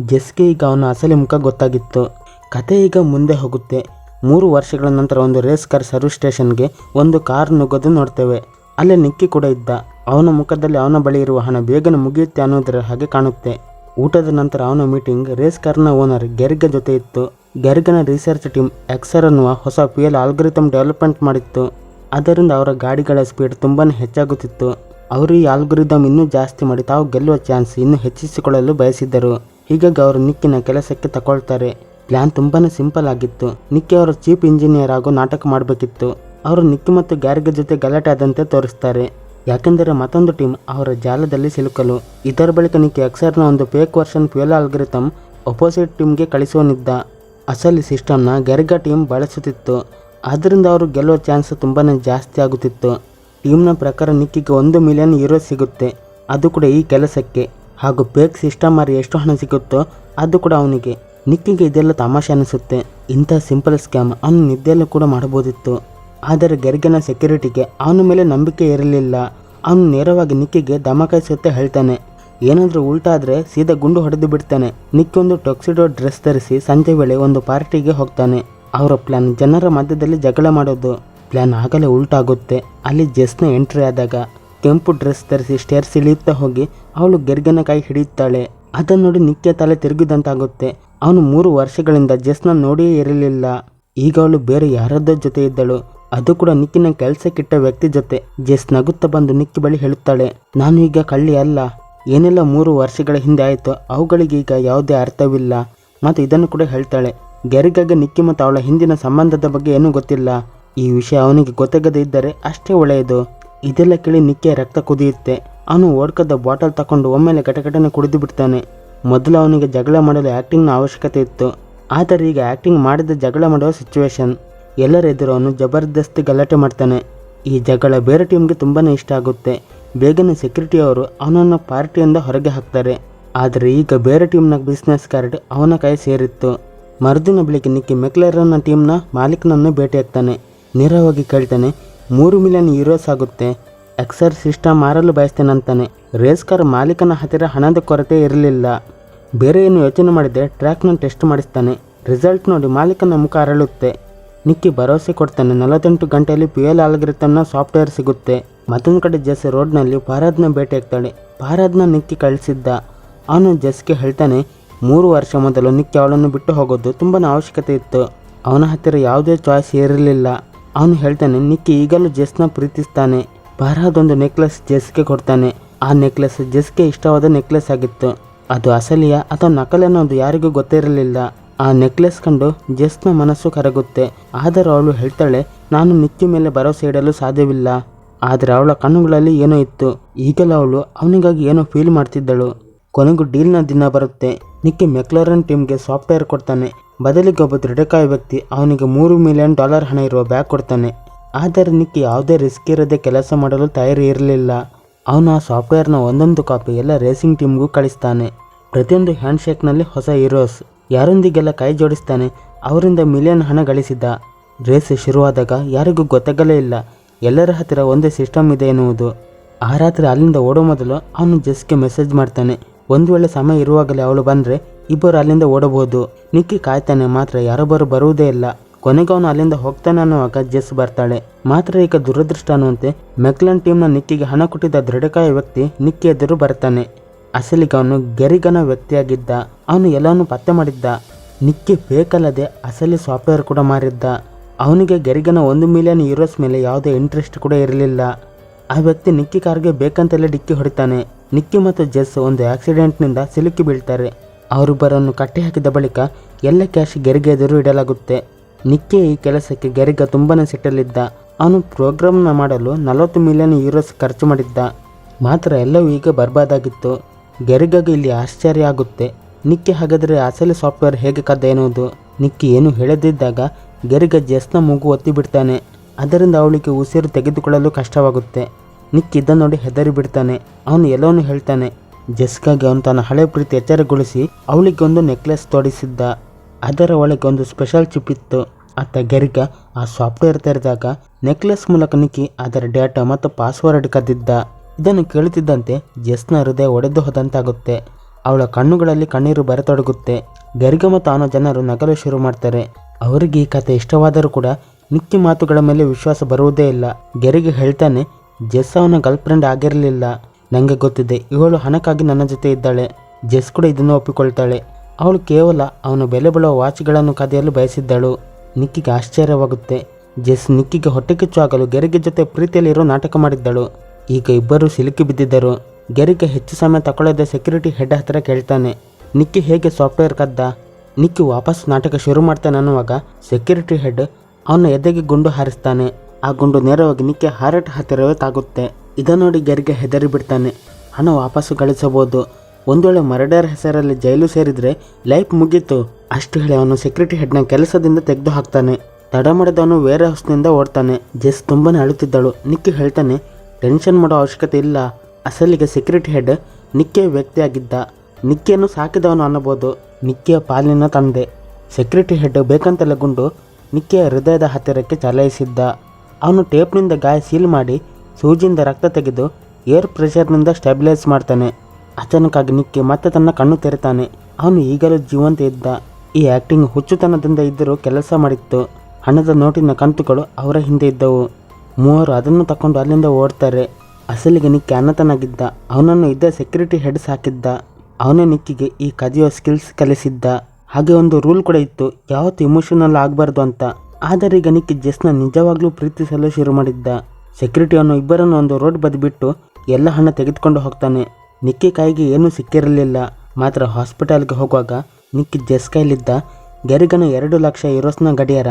ಜೆಸ್ಗೆ ಈಗ ಅವನ ಅಸಲಿ ಮುಖ ಗೊತ್ತಾಗಿತ್ತು. ಕತೆ ಈಗ ಮುಂದೆ ಹೋಗುತ್ತೆ. ಮೂರು ವರ್ಷಗಳ ನಂತರ ಒಂದು ರೇಸ್ ಕಾರ್ ಸರ್ವಿಸ್ ಸ್ಟೇಷನ್ಗೆ ಒಂದು ಕಾರ್ ನುಗ್ಗೋದು ನೋಡ್ತೇವೆ. ಅಲ್ಲೇ ನಿಕ್ಕಿ ಕೂಡ ಇದ್ದ. ಅವನ ಮುಖದಲ್ಲಿ ಅವನ ಬಳಿ ಇರುವ ಹಣ ಬೇಗನೆ ಮುಗಿಯುತ್ತೆ ಅನ್ನೋದರ ಹಾಗೆ ಕಾಣುತ್ತೆ. ಊಟದ ನಂತರ ಅವನ ಮೀಟಿಂಗ್ ರೇಸ್ ಕಾರ್ನ ಓನರ್ ಗೆರ್ಗ ಜೊತೆ ಇತ್ತು. ಗೆರ್ಗನ ರಿಸರ್ಚ್ ಟೀಮ್ ಎಕ್ಸರ್ ಅನ್ನುವ ಹೊಸ ಪಿ ಎಲ್ ಆಲ್ಗ್ರಿತಮ್ ಡೆವಲಪ್ಮೆಂಟ್ ಮಾಡಿತ್ತು. ಅದರಿಂದ ಅವರ ಗಾಡಿಗಳ ಸ್ಪೀಡ್ ತುಂಬಾ ಹೆಚ್ಚಾಗುತ್ತಿತ್ತು. ಅವರು ಈ ಆಲ್ಗುರಿದಮ್ ಇನ್ನೂ ಜಾಸ್ತಿ ಮಾಡಿ ತಾವು ಗೆಲ್ಲುವ ಚಾನ್ಸ್ ಇನ್ನೂ ಹೆಚ್ಚಿಸಿಕೊಳ್ಳಲು ಬಯಸಿದ್ದರು. ಹೀಗಾಗಿ ಅವರು ನಿಕ್ಕಿನ ಕೆಲಸಕ್ಕೆ ತಗೊಳ್ತಾರೆ. ಪ್ಲಾನ್ ತುಂಬಾ ಸಿಂಪಲ್ ಆಗಿತ್ತು. ನಿಕ್ಕಿ ಅವರ ಚೀಫ್ ಇಂಜಿನಿಯರ್ ಆಗೋ ನಾಟಕ ಮಾಡಬೇಕಿತ್ತು. ಅವರು ನಿಕ್ಕಿ ಮತ್ತು ಗ್ಯಾರಿಗ ಜೊತೆ ಗಲಾಟೆ ಆದಂತೆ ತೋರಿಸ್ತಾರೆ. ಯಾಕೆಂದರೆ ಮತ್ತೊಂದು ಟೀಮ್ ಅವರ ಜಾಲದಲ್ಲಿ ಸಿಲುಕಲು. ಇದರ ಬಳಿಕ ನಿಕ್ಕಿ ಅಕ್ಸರ್ನ ಒಂದು fake version fuel algorithm opposite ಟೀಮ್ಗೆ ಕಳಿಸೋನಿದ್ದ ಅಸಲಿ ಸಿಸ್ಟಮ್ನ ಗೆರ್ಗಾ ಟೀಮ್ ಬಳಸುತ್ತಿತ್ತು. ಆದ್ದರಿಂದ ಅವರು ಗೆಲ್ಲುವ ಚಾನ್ಸ್ ತುಂಬಾ ಜಾಸ್ತಿ ಆಗುತ್ತಿತ್ತು. ಟೀಮ್ನ ಪ್ರಕಾರ ನಿಕ್ಕಿಗೆ ಒಂದು ಮಿಲಿಯನ್ ಯೂರೋ ಸಿಗುತ್ತೆ. ಅದು ಕೂಡ ಈ ಕೆಲಸಕ್ಕೆ. ಹಾಗೂ ಬೇಕ್ ಸಿಸ್ಟಮ್ ಮಾರಿ ಎಷ್ಟು ಹಣ ಸಿಗುತ್ತೋ ಅದು ಕೂಡ ಅವನಿಗೆ. ನಿಕ್ಕಿಗೆ ಇದೆಲ್ಲ ತಮಾಷೆ ಅನಿಸುತ್ತೆ. ಇಂಥ ಸಿಂಪಲ್ ಸ್ಕ್ಯಾಮ್ ಅವನು ನಿದ್ದೆಯಲ್ಲೂ ಕೂಡ ಮಾಡಬಹುದಿತ್ತು ಆದರೆ ಗೆರ್ಗನ ಸೆಕ್ಯೂರಿಟಿಗೆ ಅವನ ಮೇಲೆ ನಂಬಿಕೆ ಇರಲಿಲ್ಲ. ಅವನು ನೇರವಾಗಿ ನಿಕ್ಕಿಗೆ ಧಮಕಾಯಿಸುತ್ತೆ ಹೇಳ್ತಾನೆ. ಏನಾದರೂ ಉಲ್ಟಾದರೆ ಸೀದಾ ಗುಂಡು ಹೊಡೆದು ಬಿಡ್ತಾನೆ. ನಿಕ್ಕಿ ಒಂದು ಟೊಕ್ಸಿಡೋ ಡ್ರೆಸ್ ಧರಿಸಿ ಸಂಜೆ ವೇಳೆ ಒಂದು ಪಾರ್ಟಿಗೆ ಹೋಗ್ತಾನೆ. ಅವರ ಪ್ಲ್ಯಾನ್ ಜನರ ಮಧ್ಯದಲ್ಲಿ ಜಗಳ ಮಾಡೋದು ಪ್ಲ್ಯಾನ್ ಆಗಲೇ ಉಲ್ಟಾಗುತ್ತೆ. ಅಲ್ಲಿ ಜೆಸ್ನ ಎಂಟ್ರಿ ಆದಾಗ ಕೆಂಪು ಡ್ರೆಸ್ ಧರಿಸಿ ಸ್ಟೇರ್ಸ್ ಇಳಿಯುತ್ತಾ ಹೋಗಿ ಅವಳು ಗೆರ್ಗನ ಕಾಯಿ ಹಿಡಿಯುತ್ತಾಳೆ. ಅದನ್ನು ನೋಡಿ ನಿತ್ಯ ತಲೆ ತಿರುಗಿದಂತಾಗುತ್ತೆ. ಅವನು ಮೂರು ವರ್ಷಗಳಿಂದ ಜೆಸ್ನ ನೋಡಿಯೇ ಇರಲಿಲ್ಲ. ಈಗ ಅವಳು ಬೇರೆ ಯಾರದ್ದೋ ಜೊತೆ ಇದ್ದಳು. ಅದು ಕೂಡ ನಿಕ್ಕಿನ ಕೆಲಸಕ್ಕಿಟ್ಟ ವ್ಯಕ್ತಿ ಜೊತೆ. ಜೆಸ್ ನಗುತ್ತಾ ಬಂದು ನಿಕ್ಕಿ ಬಳಿ ಹೇಳುತ್ತಾಳೆ, ನಾನು ಈಗ ಕಳ್ಳಿ ಅಲ್ಲ. ಏನೆಲ್ಲ ಮೂರು ವರ್ಷಗಳ ಹಿಂದೆ ಆಯಿತು, ಅವುಗಳಿಗೆ ಈಗ ಯಾವುದೇ ಅರ್ಥವಿಲ್ಲ. ಮತ್ತು ಇದನ್ನು ಕೂಡ ಹೇಳ್ತಾಳೆ ಗೆರಿಗಾಗ ನಿಕ್ಕಿ ಮತ್ತು ಅವಳ ಹಿಂದಿನ ಸಂಬಂಧದ ಬಗ್ಗೆ ಏನೂ ಗೊತ್ತಿಲ್ಲ. ಈ ವಿಷಯ ಅವನಿಗೆ ಗೊತ್ತಾಗದೇ ಇದ್ದರೆ ಅಷ್ಟೇ ಒಳ್ಳೆಯದು. ಇದೆಲ್ಲ ಕೇಳಿ ನಿಕ್ಕಿಯ ರಕ್ತ ಕುದಿಯುತ್ತೆ. ಅವನು ಓಡ್ಕದ ಬಾಟಲ್ ತಕೊಂಡು ಒಮ್ಮೆಲೆ ಗಟಗಟನೆ ಕುಡಿದು ಬಿಡ್ತಾನೆ. ಮೊದಲು ಅವನಿಗೆ ಜಗಳ ಮಾಡಲು ಆ್ಯಕ್ಟಿಂಗ್ನ ಅವಶ್ಯಕತೆ ಇತ್ತು. ಆದರೆ ಈಗ ಆ್ಯಕ್ಟಿಂಗ್ ಮಾಡಿದ ಜಗಳ ಮಾಡುವ ಸಿಚುವೇಶನ್ ಎಲ್ಲರ ಎದುರು ಅವನು ಜಬರ್ದಸ್ತಿ ಗಲಾಟೆ ಮಾಡ್ತಾನೆ. ಈ ಜಗಳ ಬೇರೆ ಟೀಮ್ಗೆ ತುಂಬಾ ಇಷ್ಟ ಆಗುತ್ತೆ. ಬೇಗನೆ ಸೆಕ್ಯೂರಿಟಿ ಅವರು ಅವನನ್ನು ಪಾರ್ಟಿಯಿಂದ ಹೊರಗೆ ಹಾಕ್ತಾರೆ. ಆದರೆ ಈಗ ಬೇರೆ ಟೀಮ್ನ ಬಿಸ್ನೆಸ್ ಕಾರ್ಡ್ ಅವನ ಕೈ ಸೇರಿತ್ತು. ಮರುದಿನ ಬೆಳಿಗ್ಗೆ ನಿಕ್ಕಿ ಮೆಕ್ಲೆರನ್ನ ಟೀಮ್ನ ಮಾಲೀಕನನ್ನು ಭೇಟಿಯಾಗ್ತಾನೆ. ನೇರವಾಗಿ ಕೇಳ್ತಾನೆ, ಮೂರು ಮಿಲಿಯನ್ ಯೂರೋಸ್ ಆಗುತ್ತೆ. ಎಕ್ಸರ್ ಸಿಸ್ಟಮ್ ಮಾರಲು ಬಯಸ್ತೇನೆ ಅಂತಾನೆ ರೇಸ್ ಕಾರ್ ಮಾಲೀಕನ ಹತ್ತಿರ ಹಣದ ಕೊರತೆ ಇರಲಿಲ್ಲ. ಬೇರೆ ಏನು ಯೋಚನೆ ಮಾಡಿದೆ ಟ್ರ್ಯಾಕ್ನ ಟೆಸ್ಟ್ ಮಾಡಿಸ್ತಾನೆ. ರಿಸಲ್ಟ್ ನೋಡಿ ಮಾಲೀಕನ ಮುಖ ಅರಳುತ್ತೆ. ನಿಕ್ಕಿ ಭರವಸೆ ಕೊಡ್ತಾನೆ, ನಲವತ್ತೆಂಟು ಗಂಟೆಯಲ್ಲಿ ಪಿ ಎಲ್ ಆಲ್ಗರಿತಮ್ನ ಸಾಫ್ಟ್ವೇರ್ ಸಿಗುತ್ತೆ. ಮತ್ತೊಂದು ಕಡೆ ಜೆಸ್ ರೋಡ್ನಲ್ಲಿ ಪಾರಾದ್ನ ಭೇಟಿಯಾಗ್ತಾಳೆ. ಪಾರಾದ್ನ ನಿಕ್ಕಿ ಕಳಿಸಿದ್ದ. ಅವನು ಜೆಸ್ಗೆ ಹೇಳ್ತಾನೆ ಮೂರು ವರ್ಷ ಮೊದಲು ನಿಕ್ಕಿ ಅವಳನ್ನು ಬಿಟ್ಟು ಹೋಗೋದು ತುಂಬಾ ಅವಶ್ಯಕತೆ ಇತ್ತು. ಅವನ ಹತ್ತಿರ ಯಾವುದೇ ಚಾಯ್ಸ್ ಇರಲಿಲ್ಲ. ಅವನು ಹೇಳ್ತಾನೆ, ನಿಕ್ಕಿ, ಈಗಲೂ ಜೆಸ್ನ ಪ್ರೀತಿಸ್ತಾನೆ. ಬರಹದೊಂದು ನೆಕ್ಲೆಸ್ ಜೆಸ್ಗೆ ಕೊಡ್ತಾನೆ. ಆ ನೆಕ್ಲೆಸ್ ಜೆಸ್ಗೆ ಇಷ್ಟವಾದ ನೆಕ್ಲೆಸ್ ಆಗಿತ್ತು. ಅದು ಅಸಲಿಯ ಅಥವಾ ನಕಲಿ ಅನ್ನೋದು ಯಾರಿಗೂ ಗೊತ್ತಿರಲಿಲ್ಲ. ಆ ನೆಕ್ಲೆಸ್ ಕಂಡು ಜೆಸ್ನ ಮನಸ್ಸು ಕರಗುತ್ತೆ. ಆದರೆ ಅವಳು ಹೇಳ್ತಾಳೆ, ನಾನು ನಿಕ್ಕಿ ಮೇಲೆ ಭರವಸೆ ಇಡಲು ಸಾಧ್ಯವಿಲ್ಲ. ಆದರೆ ಅವಳ ಕಣ್ಣುಗಳಲ್ಲಿ ಏನೋ ಇತ್ತು. ಈಗಲೂ ಅವಳು ಅವನಿಗಾಗಿ ಏನೋ ಫೀಲ್ ಮಾಡ್ತಿದ್ದಳು. ಕೊನೆಗೂ ಡೀಲ್ನ ದಿನ ಬರುತ್ತೆ. ನಿಕ್ಕಿ ಮೆಕ್ಲರನ್ ಟೀಮ್ಗೆ ಸಾಫ್ಟ್ವೇರ್ ಕೊಡ್ತಾನೆ. ಬದಲಿಗೆ ಒಬ್ಬ ದೃಢಕಾಯ ವ್ಯಕ್ತಿ ಅವನಿಗೆ ಮೂರು ಮಿಲಿಯನ್ ಡಾಲರ್ ಹಣ ಇರುವ ಬ್ಯಾಗ್ ಕೊಡ್ತಾನೆ. ಆದರೆ ನಿಕ್ಕಿ ಯಾವುದೇ ರಿಸ್ಕ್ ಇರದೆ ಕೆಲಸ ಮಾಡಲು ತಯಾರಿ ಇರಲಿಲ್ಲ. ಅವನು ಆ ಸಾಫ್ಟ್ವೇರ್ನ ಒಂದೊಂದು ಕಾಪಿ ಎಲ್ಲ ರೇಸಿಂಗ್ ಟೀಮ್ಗೂ ಕಳಿಸ್ತಾನೆ. ಪ್ರತಿಯೊಂದು ಹ್ಯಾಂಡ್ಶೇಕ್ನಲ್ಲಿ ಹೊಸ ಹೀರೋಸ್. ಯಾರೊಂದಿಗೆಲ್ಲ ಕೈ ಜೋಡಿಸ್ತಾನೆ, ಅವರಿಂದ ಮಿಲಿಯನ್ ಹಣ ಗಳಿಸಿದ್ದ ರೇಸ್ ಶುರುವಾದಾಗ ಯಾರಿಗೂ ಗೊತ್ತಾಗಲೇ ಇಲ್ಲ. ಎಲ್ಲರ ಹತ್ತಿರ ಒಂದೇ ಸಿಸ್ಟಮ್ ಇದೆ ಎನ್ನುವುದು. ಆ ರಾತ್ರಿ ಅಲ್ಲಿಂದ ಓಡೋ ಮೊದಲು ಅವನು ಜಸ್ಗೆ ಮೆಸೇಜ್ ಮಾಡ್ತಾನೆ. ಒಂದು ವೇಳೆ ಸಮಯ ಇರುವಾಗಲೇ ಅವಳು ಬಂದರೆ ಇಬ್ಬರು ಅಲ್ಲಿಂದ ಓಡಬಹುದು. ನಿಕ್ಕಿ ಕಾಯ್ತಾನೆ, ಮಾತ್ರ ಯಾರೊಬ್ಬರು ಬರುವುದೇ ಇಲ್ಲ. ಕೊನೆಗೆ ಅವನು ಅಲ್ಲಿಂದ ಹೋಗ್ತಾನೆ ಅನ್ನುವಾಗ ಜೆಸ್ ಬರ್ತಾಳೆ. ಮಾತ್ರ ಈಗ ದುರದೃಷ್ಟ ಅನ್ನುವಂತೆ ಮೆಕ್ಲನ್ ಟೀಮ್ನ ನಿಕ್ಕಿಗೆ ಹಣ ಕೊಟ್ಟಿದ್ದ ದೃಢಕಾಯ ವ್ಯಕ್ತಿ ನಿಕ್ಕಿ ಎದುರು ಬರ್ತಾನೆ. ಅಸಲಿಗೆ ಅವನು ಗೆರಿಗನ ವ್ಯಕ್ತಿಯಾಗಿದ್ದ. ಅವನು ಎಲ್ಲವನ್ನು ಪತ್ತೆ ಮಾಡಿದ್ದ. ನಿಕ್ಕಿ ಬೇಕಲ್ಲದೆ ಅಸಲಿ ಸಾಫ್ಟ್ವೇರ್ ಕೂಡ ಮಾರಿದ್ದ. ಅವನಿಗೆ ಗೆರಿಗನ ಒಂದು ಮಿಲಿಯನ್ ಯೂರೋಸ್ ಮೇಲೆ ಯಾವುದೇ ಇಂಟ್ರೆಸ್ಟ್ ಕೂಡ ಇರಲಿಲ್ಲ. ಆ ವ್ಯಕ್ತಿ ನಿಕ್ಕಿ ಕಾರ್ಗೆ ಬೇಕಂತಲೇ ಡಿಕ್ಕಿ ಹೊಡಿತಾನೆ. ನಿಕ್ಕಿ ಮತ್ತು ಜೆಸ್ ಒಂದು ಆಕ್ಸಿಡೆಂಟ್ನಿಂದ ಸಿಲುಕಿ ಬೀಳ್ತಾರೆ. ಅವರಿಬ್ಬರನ್ನು ಕಟ್ಟಿ ಹಾಕಿದ ಬಳಿಕ ಎಲ್ಲ ಕ್ಯಾಶ್ ಗೆರಿಗೆ ಎದುರು ಇಡಲಾಗುತ್ತೆ. ನಿಕ್ಕಿ ಈ ಕೆಲಸಕ್ಕೆ ಗೆರಿಗ ತುಂಬಾ ಸಿಟ್ಟಲಿದ್ದ ಅವನು ಪ್ರೋಗ್ರಾಮ್ನ ಮಾಡಲು ನಲವತ್ತು ಮಿಲಿಯನ್ ಯೂರೋಸ್ ಖರ್ಚು ಮಾಡಿದ್ದ. ಮಾತ್ರ ಎಲ್ಲವೂ ಈಗ ಬರ್ಬಾದಾಗಿತ್ತು. ಗೆರಿಗಾಗಿ ಇಲ್ಲಿ ಆಶ್ಚರ್ಯ ಆಗುತ್ತೆ. ನಿಕ್ಕಿ ಹಾಗಾದರೆ ಅಸಲಿ ಸಾಫ್ಟ್ವೇರ್ ಹೇಗೆ ಕದ್ದ ಎನ್ನುವುದು. ನಿಕ್ಕಿ ಏನು ಹೇಳದಿದ್ದಾಗ ಗೆರಿಗ ಜೆಸ್ನ ಮೂಗು ಒತ್ತಿ ಬಿಡ್ತಾನೆ. ಅದರಿಂದ ಅವಳಿಗೆ ಉಸಿರು ತೆಗೆದುಕೊಳ್ಳಲು ಕಷ್ಟವಾಗುತ್ತೆ. ನಿಕ್ ನೋಡಿ ಹೆದರಿ ಬಿಡ್ತಾನೆ. ಅವನು ಎಲ್ಲವನ್ನೂ ಹೇಳ್ತಾನೆ. ಜೆಸ್ಗಾಗಿ ಅವನು ತನ್ನ ಹಳೆ ಪ್ರೀತಿ ಎಚ್ಚರಗೊಳಿಸಿ ಅವಳಿಗೆ ಒಂದು ನೆಕ್ಲೆಸ್ ತೊಡಿಸಿದ್ದ. ಅದರ ಒಳಗೆ ಒಂದು ಸ್ಪೆಷಲ್ ಚಿಪ್ ಇತ್ತು. ಆತ ಗೆರಿಗ ಆ ಸಾಫ್ಟ್ವೇರ್ ತೆರೆದಾಗ ನೆಕ್ಲೆಸ್ ಮೂಲಕ ನಿಕ್ಕಿ ಅದರ ಡೇಟಾ ಮತ್ತು ಪಾಸ್ವರ್ಡ್ ಕದ್ದಿದ್ದ. ಇದನ್ನು ಕೇಳುತ್ತಿದ್ದಂತೆ ಜಸ್ನ ಹೃದಯ ಒಡೆದು ಹೋದಂತಾಗುತ್ತೆ. ಅವಳ ಕಣ್ಣುಗಳಲ್ಲಿ ಕಣ್ಣೀರು ಬರತೊಡಗುತ್ತೆ. ಗರಿಗ ಮತ್ತು ಅವನ ಜನರು ನಗಲು ಶುರು ಮಾಡ್ತಾರೆ. ಅವರಿಗೆ ಈ ಕತೆ ಇಷ್ಟವಾದರೂ ಕೂಡ ನಿಕ್ಕಿ ಮಾತುಗಳ ಮೇಲೆ ವಿಶ್ವಾಸ ಬರುವುದೇ ಇಲ್ಲ. ಗೆರಿಗೆ ಹೇಳ್ತಾನೆ ಜೆಸ್ ಅವನ ಗರ್ಲ್ ಫ್ರೆಂಡ್ ಆಗಿರಲಿಲ್ಲ. ನನಗೆ ಗೊತ್ತಿದೆ, ಇವಳು ಹಣಕ್ಕಾಗಿ ನನ್ನ ಜೊತೆ ಇದ್ದಾಳೆ. ಜೆಸ್ ಕೂಡ ಇದನ್ನು ಒಪ್ಪಿಕೊಳ್ತಾಳೆ. ಅವಳು ಕೇವಲ ಅವನು ಬೆಲೆ ಬಾಳುವ ವಾಚ್ಗಳನ್ನು ಕದಿಯಲು ಬಯಸಿದ್ದಳು. ನಿಕ್ಕಿಗೆ ಆಶ್ಚರ್ಯವಾಗುತ್ತೆ. ಜೆಸ್ ನಿಕ್ಕಿಗೆ ಹೊಟ್ಟೆ ಕಿಚ್ಚು ಆಗಲು ಗೆರಿಗೆ ಜೊತೆ ಪ್ರೀತಿಯಲ್ಲಿರೋ ನಾಟಕ ಮಾಡಿದ್ದಳು. ಈಗ ಇಬ್ಬರು ಸಿಲುಕಿ ಬಿದ್ದಿದ್ದರು. ಗೆರಿಗೆ ಹೆಚ್ಚು ಸಮಯ ತಗೊಳ್ಳದೆ ಸೆಕ್ಯೂರಿಟಿ ಹೆಡ್ ಹತ್ತಿರ ಕೇಳ್ತಾನೆ, ನಿಕ್ಕಿ ಹೇಗೆ ಸಾಫ್ಟ್ವೇರ್ ಕದ್ದ? ನಿಕ್ಕಿ ವಾಪಸ್ ನಾಟಕ ಶುರು ಮಾಡ್ತಾನೆ ಅನ್ನುವಾಗ ಸೆಕ್ಯೂರಿಟಿ ಹೆಡ್ ಅವನ ಎದೆಗೆ ಗುಂಡು ಹಾರಿಸ್ತಾನೆ. ಆ ಗುಂಡು ನೇರವಾಗಿ ನಿಕ್ಕೆ ಹಾರಟ್ ಹತ್ತಿರವೇ ತಾಗುತ್ತೆ. ಇದನ್ನು ನೋಡಿ ಗೆರಿಗೆ ಹೆದರಿ ಬಿಡ್ತಾನೆ. ಹಣ ವಾಪಸ್ಸು ಗಳಿಸಬಹುದು. ಒಂದು ವೇಳೆ ಮರ್ಡರ್ ಹೆಸರಲ್ಲಿ ಜೈಲು ಸೇರಿದ್ರೆ ಲೈಫ್ ಮುಗೀತು. ಅಷ್ಟು ಹೇಳಿ ಅವನು ಸೆಕ್ಯೂರಿಟಿ ಹೆಡ್ನ ಕೆಲಸದಿಂದ ತೆಗೆದು ಹಾಕ್ತಾನೆ ತಡ ಮಾಡಿದವನು ವೇರ್ ಹೌಸ್ನಿಂದ ಓಡ್ತಾನೆ. ಜೆಸ್ ತುಂಬಾ ಅಳುತ್ತಿದ್ದಳು. ನಿಕ್ಕಿ ಹೇಳ್ತಾನೆ, ಟೆನ್ಷನ್ ಮಾಡೋ ಅವಶ್ಯಕತೆ ಇಲ್ಲ. ಅಸಲಿಗೆ ಸೆಕ್ಯೂರಿಟಿ ಹೆಡ್ ನಿಕ್ಕಿಯ ವ್ಯಕ್ತಿಯಾಗಿದ್ದ. ನಿಕ್ಕಿಯನ್ನು ಸಾಕಿದವನು ಅನ್ನಬಹುದು ನಿಕ್ಕಿಯ ಪಾಲಿನ ತಂದೆ. ಸೆಕ್ಯೂರಿಟಿ ಹೆಡ್ ಬೇಕಂತೆಲ್ಲ ಗುಂಡು ನಿಕ್ಕಿಯ ಹೃದಯದ ಹತ್ತಿರಕ್ಕೆ ಚಲಾಯಿಸಿದ್ದ. ಅವನು ಟೇಪ್ನಿಂದ ಗಾಯ ಸೀಲ್ ಮಾಡಿ ಸೂಜಿಯಿಂದ ರಕ್ತ ತೆಗೆದು ಏರ್ ಪ್ರೆಷರ್ನಿಂದ ಸ್ಟೆಬಿಲೈಸ್ ಮಾಡ್ತಾನೆ. ಅಚಾನಕ್ಕಾಗಿ ನಿಕ್ಕಿ ಮತ್ತೆ ತನ್ನ ಕಣ್ಣು ತೆರೆತಾನೆ. ಅವನು ಈಗಲೂ ಜೀವಂತ ಇದ್ದ. ಈ ಆ್ಯಕ್ಟಿಂಗ್ ಹುಚ್ಚುತನದಿಂದ ಇದ್ದರೂ ಕೆಲಸ ಮಾಡಿತ್ತು. ಹಣದ ನೋಟಿನ ಕಂತುಗಳು ಅವರ ಹಿಂದೆ ಇದ್ದವು. ಮೂವರು ಅದನ್ನು ತಕೊಂಡು ಅಲ್ಲಿಂದ ಓಡ್ತಾರೆ. ಅಸಲಿಗೆ ನಿಕ್ಕಿ ಅನ್ನತನಾಗಿದ್ದ ಅವನನ್ನು ಇದ್ದ ಸೆಕ್ಯೂರಿಟಿ ಹೆಡ್ಸ್ ಹಾಕಿದ್ದ. ಅವನೇ ನಿಕ್ಕಿಗೆ ಈ ಕದಿಯೋ ಸ್ಕಿಲ್ಸ್ ಕಲಿಸಿದ್ದ. ಹಾಗೆ ಒಂದು ರೂಲ್ ಕೂಡ ಇತ್ತು, ಯಾವತ್ತು ಇಮೋಷನಲ್ ಆಗಬಾರ್ದು ಅಂತ. ಆದರೆ ಈಗ ನಿಕ್ಕಿ ಜಸ್ನ ನಿಜವಾಗ್ಲೂ ಪ್ರೀತಿಸಲು ಶುರು ಮಾಡಿದ್ದ. ಸೆಕ್ಯೂರಿಟಿ ಅವನು ಇಬ್ಬರನ್ನು ಒಂದು ರೋಡ್ ಬದಿಬಿಟ್ಟು ಎಲ್ಲ ಹಣ ತೆಗೆದುಕೊಂಡು ಹೋಗ್ತಾನೆ. ನಿಕ್ಕಿ ಕಾಯಿಗೆ ಏನೂ ಸಿಕ್ಕಿರಲಿಲ್ಲ. ಮಾತ್ರ ಹಾಸ್ಪಿಟಲ್ಗೆ ಹೋಗುವಾಗ ನಿಕ್ಕಿ ಜಸ್ ಕೈಲಿದ್ದ ಗೆರಿಗನ ಎರಡು ಲಕ್ಷ ಯೂರೋಸ್ನ ಗಡಿಯಾರ.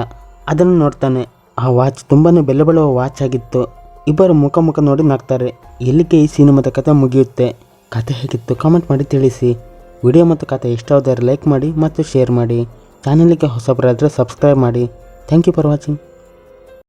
ಅದನ್ನು ನೋಡ್ತಾನೆ. ಆ ವಾಚ್ ತುಂಬಾ ಬೆಲೆ ಬಾಳುವ ವಾಚ್ ಆಗಿತ್ತು. ಇಬ್ಬರು ಮುಖ ಮುಖ ನೋಡಿ ನಗ್ತಾರೆ. ಎಲ್ಲಿಗೆ ಈ ಸಿನಿಮಾದ ಕಥೆ ಮುಗಿಯುತ್ತೆ. ಕತೆ ಹೇಗಿತ್ತು? ಕಾಮೆಂಟ್ ಮಾಡಿ ತಿಳಿಸಿ. ವಿಡಿಯೋ ಮತ್ತು ಕತೆ ಇಷ್ಟವಾದರೆ ಲೈಕ್ ಮಾಡಿ ಮತ್ತು ಶೇರ್ ಮಾಡಿ. ಚಾನಲಿಗೆ ಹೊಸಬರಾದರೆ ಸಬ್ಸ್ಕ್ರೈಬ್ ಮಾಡಿ. Thank you for watching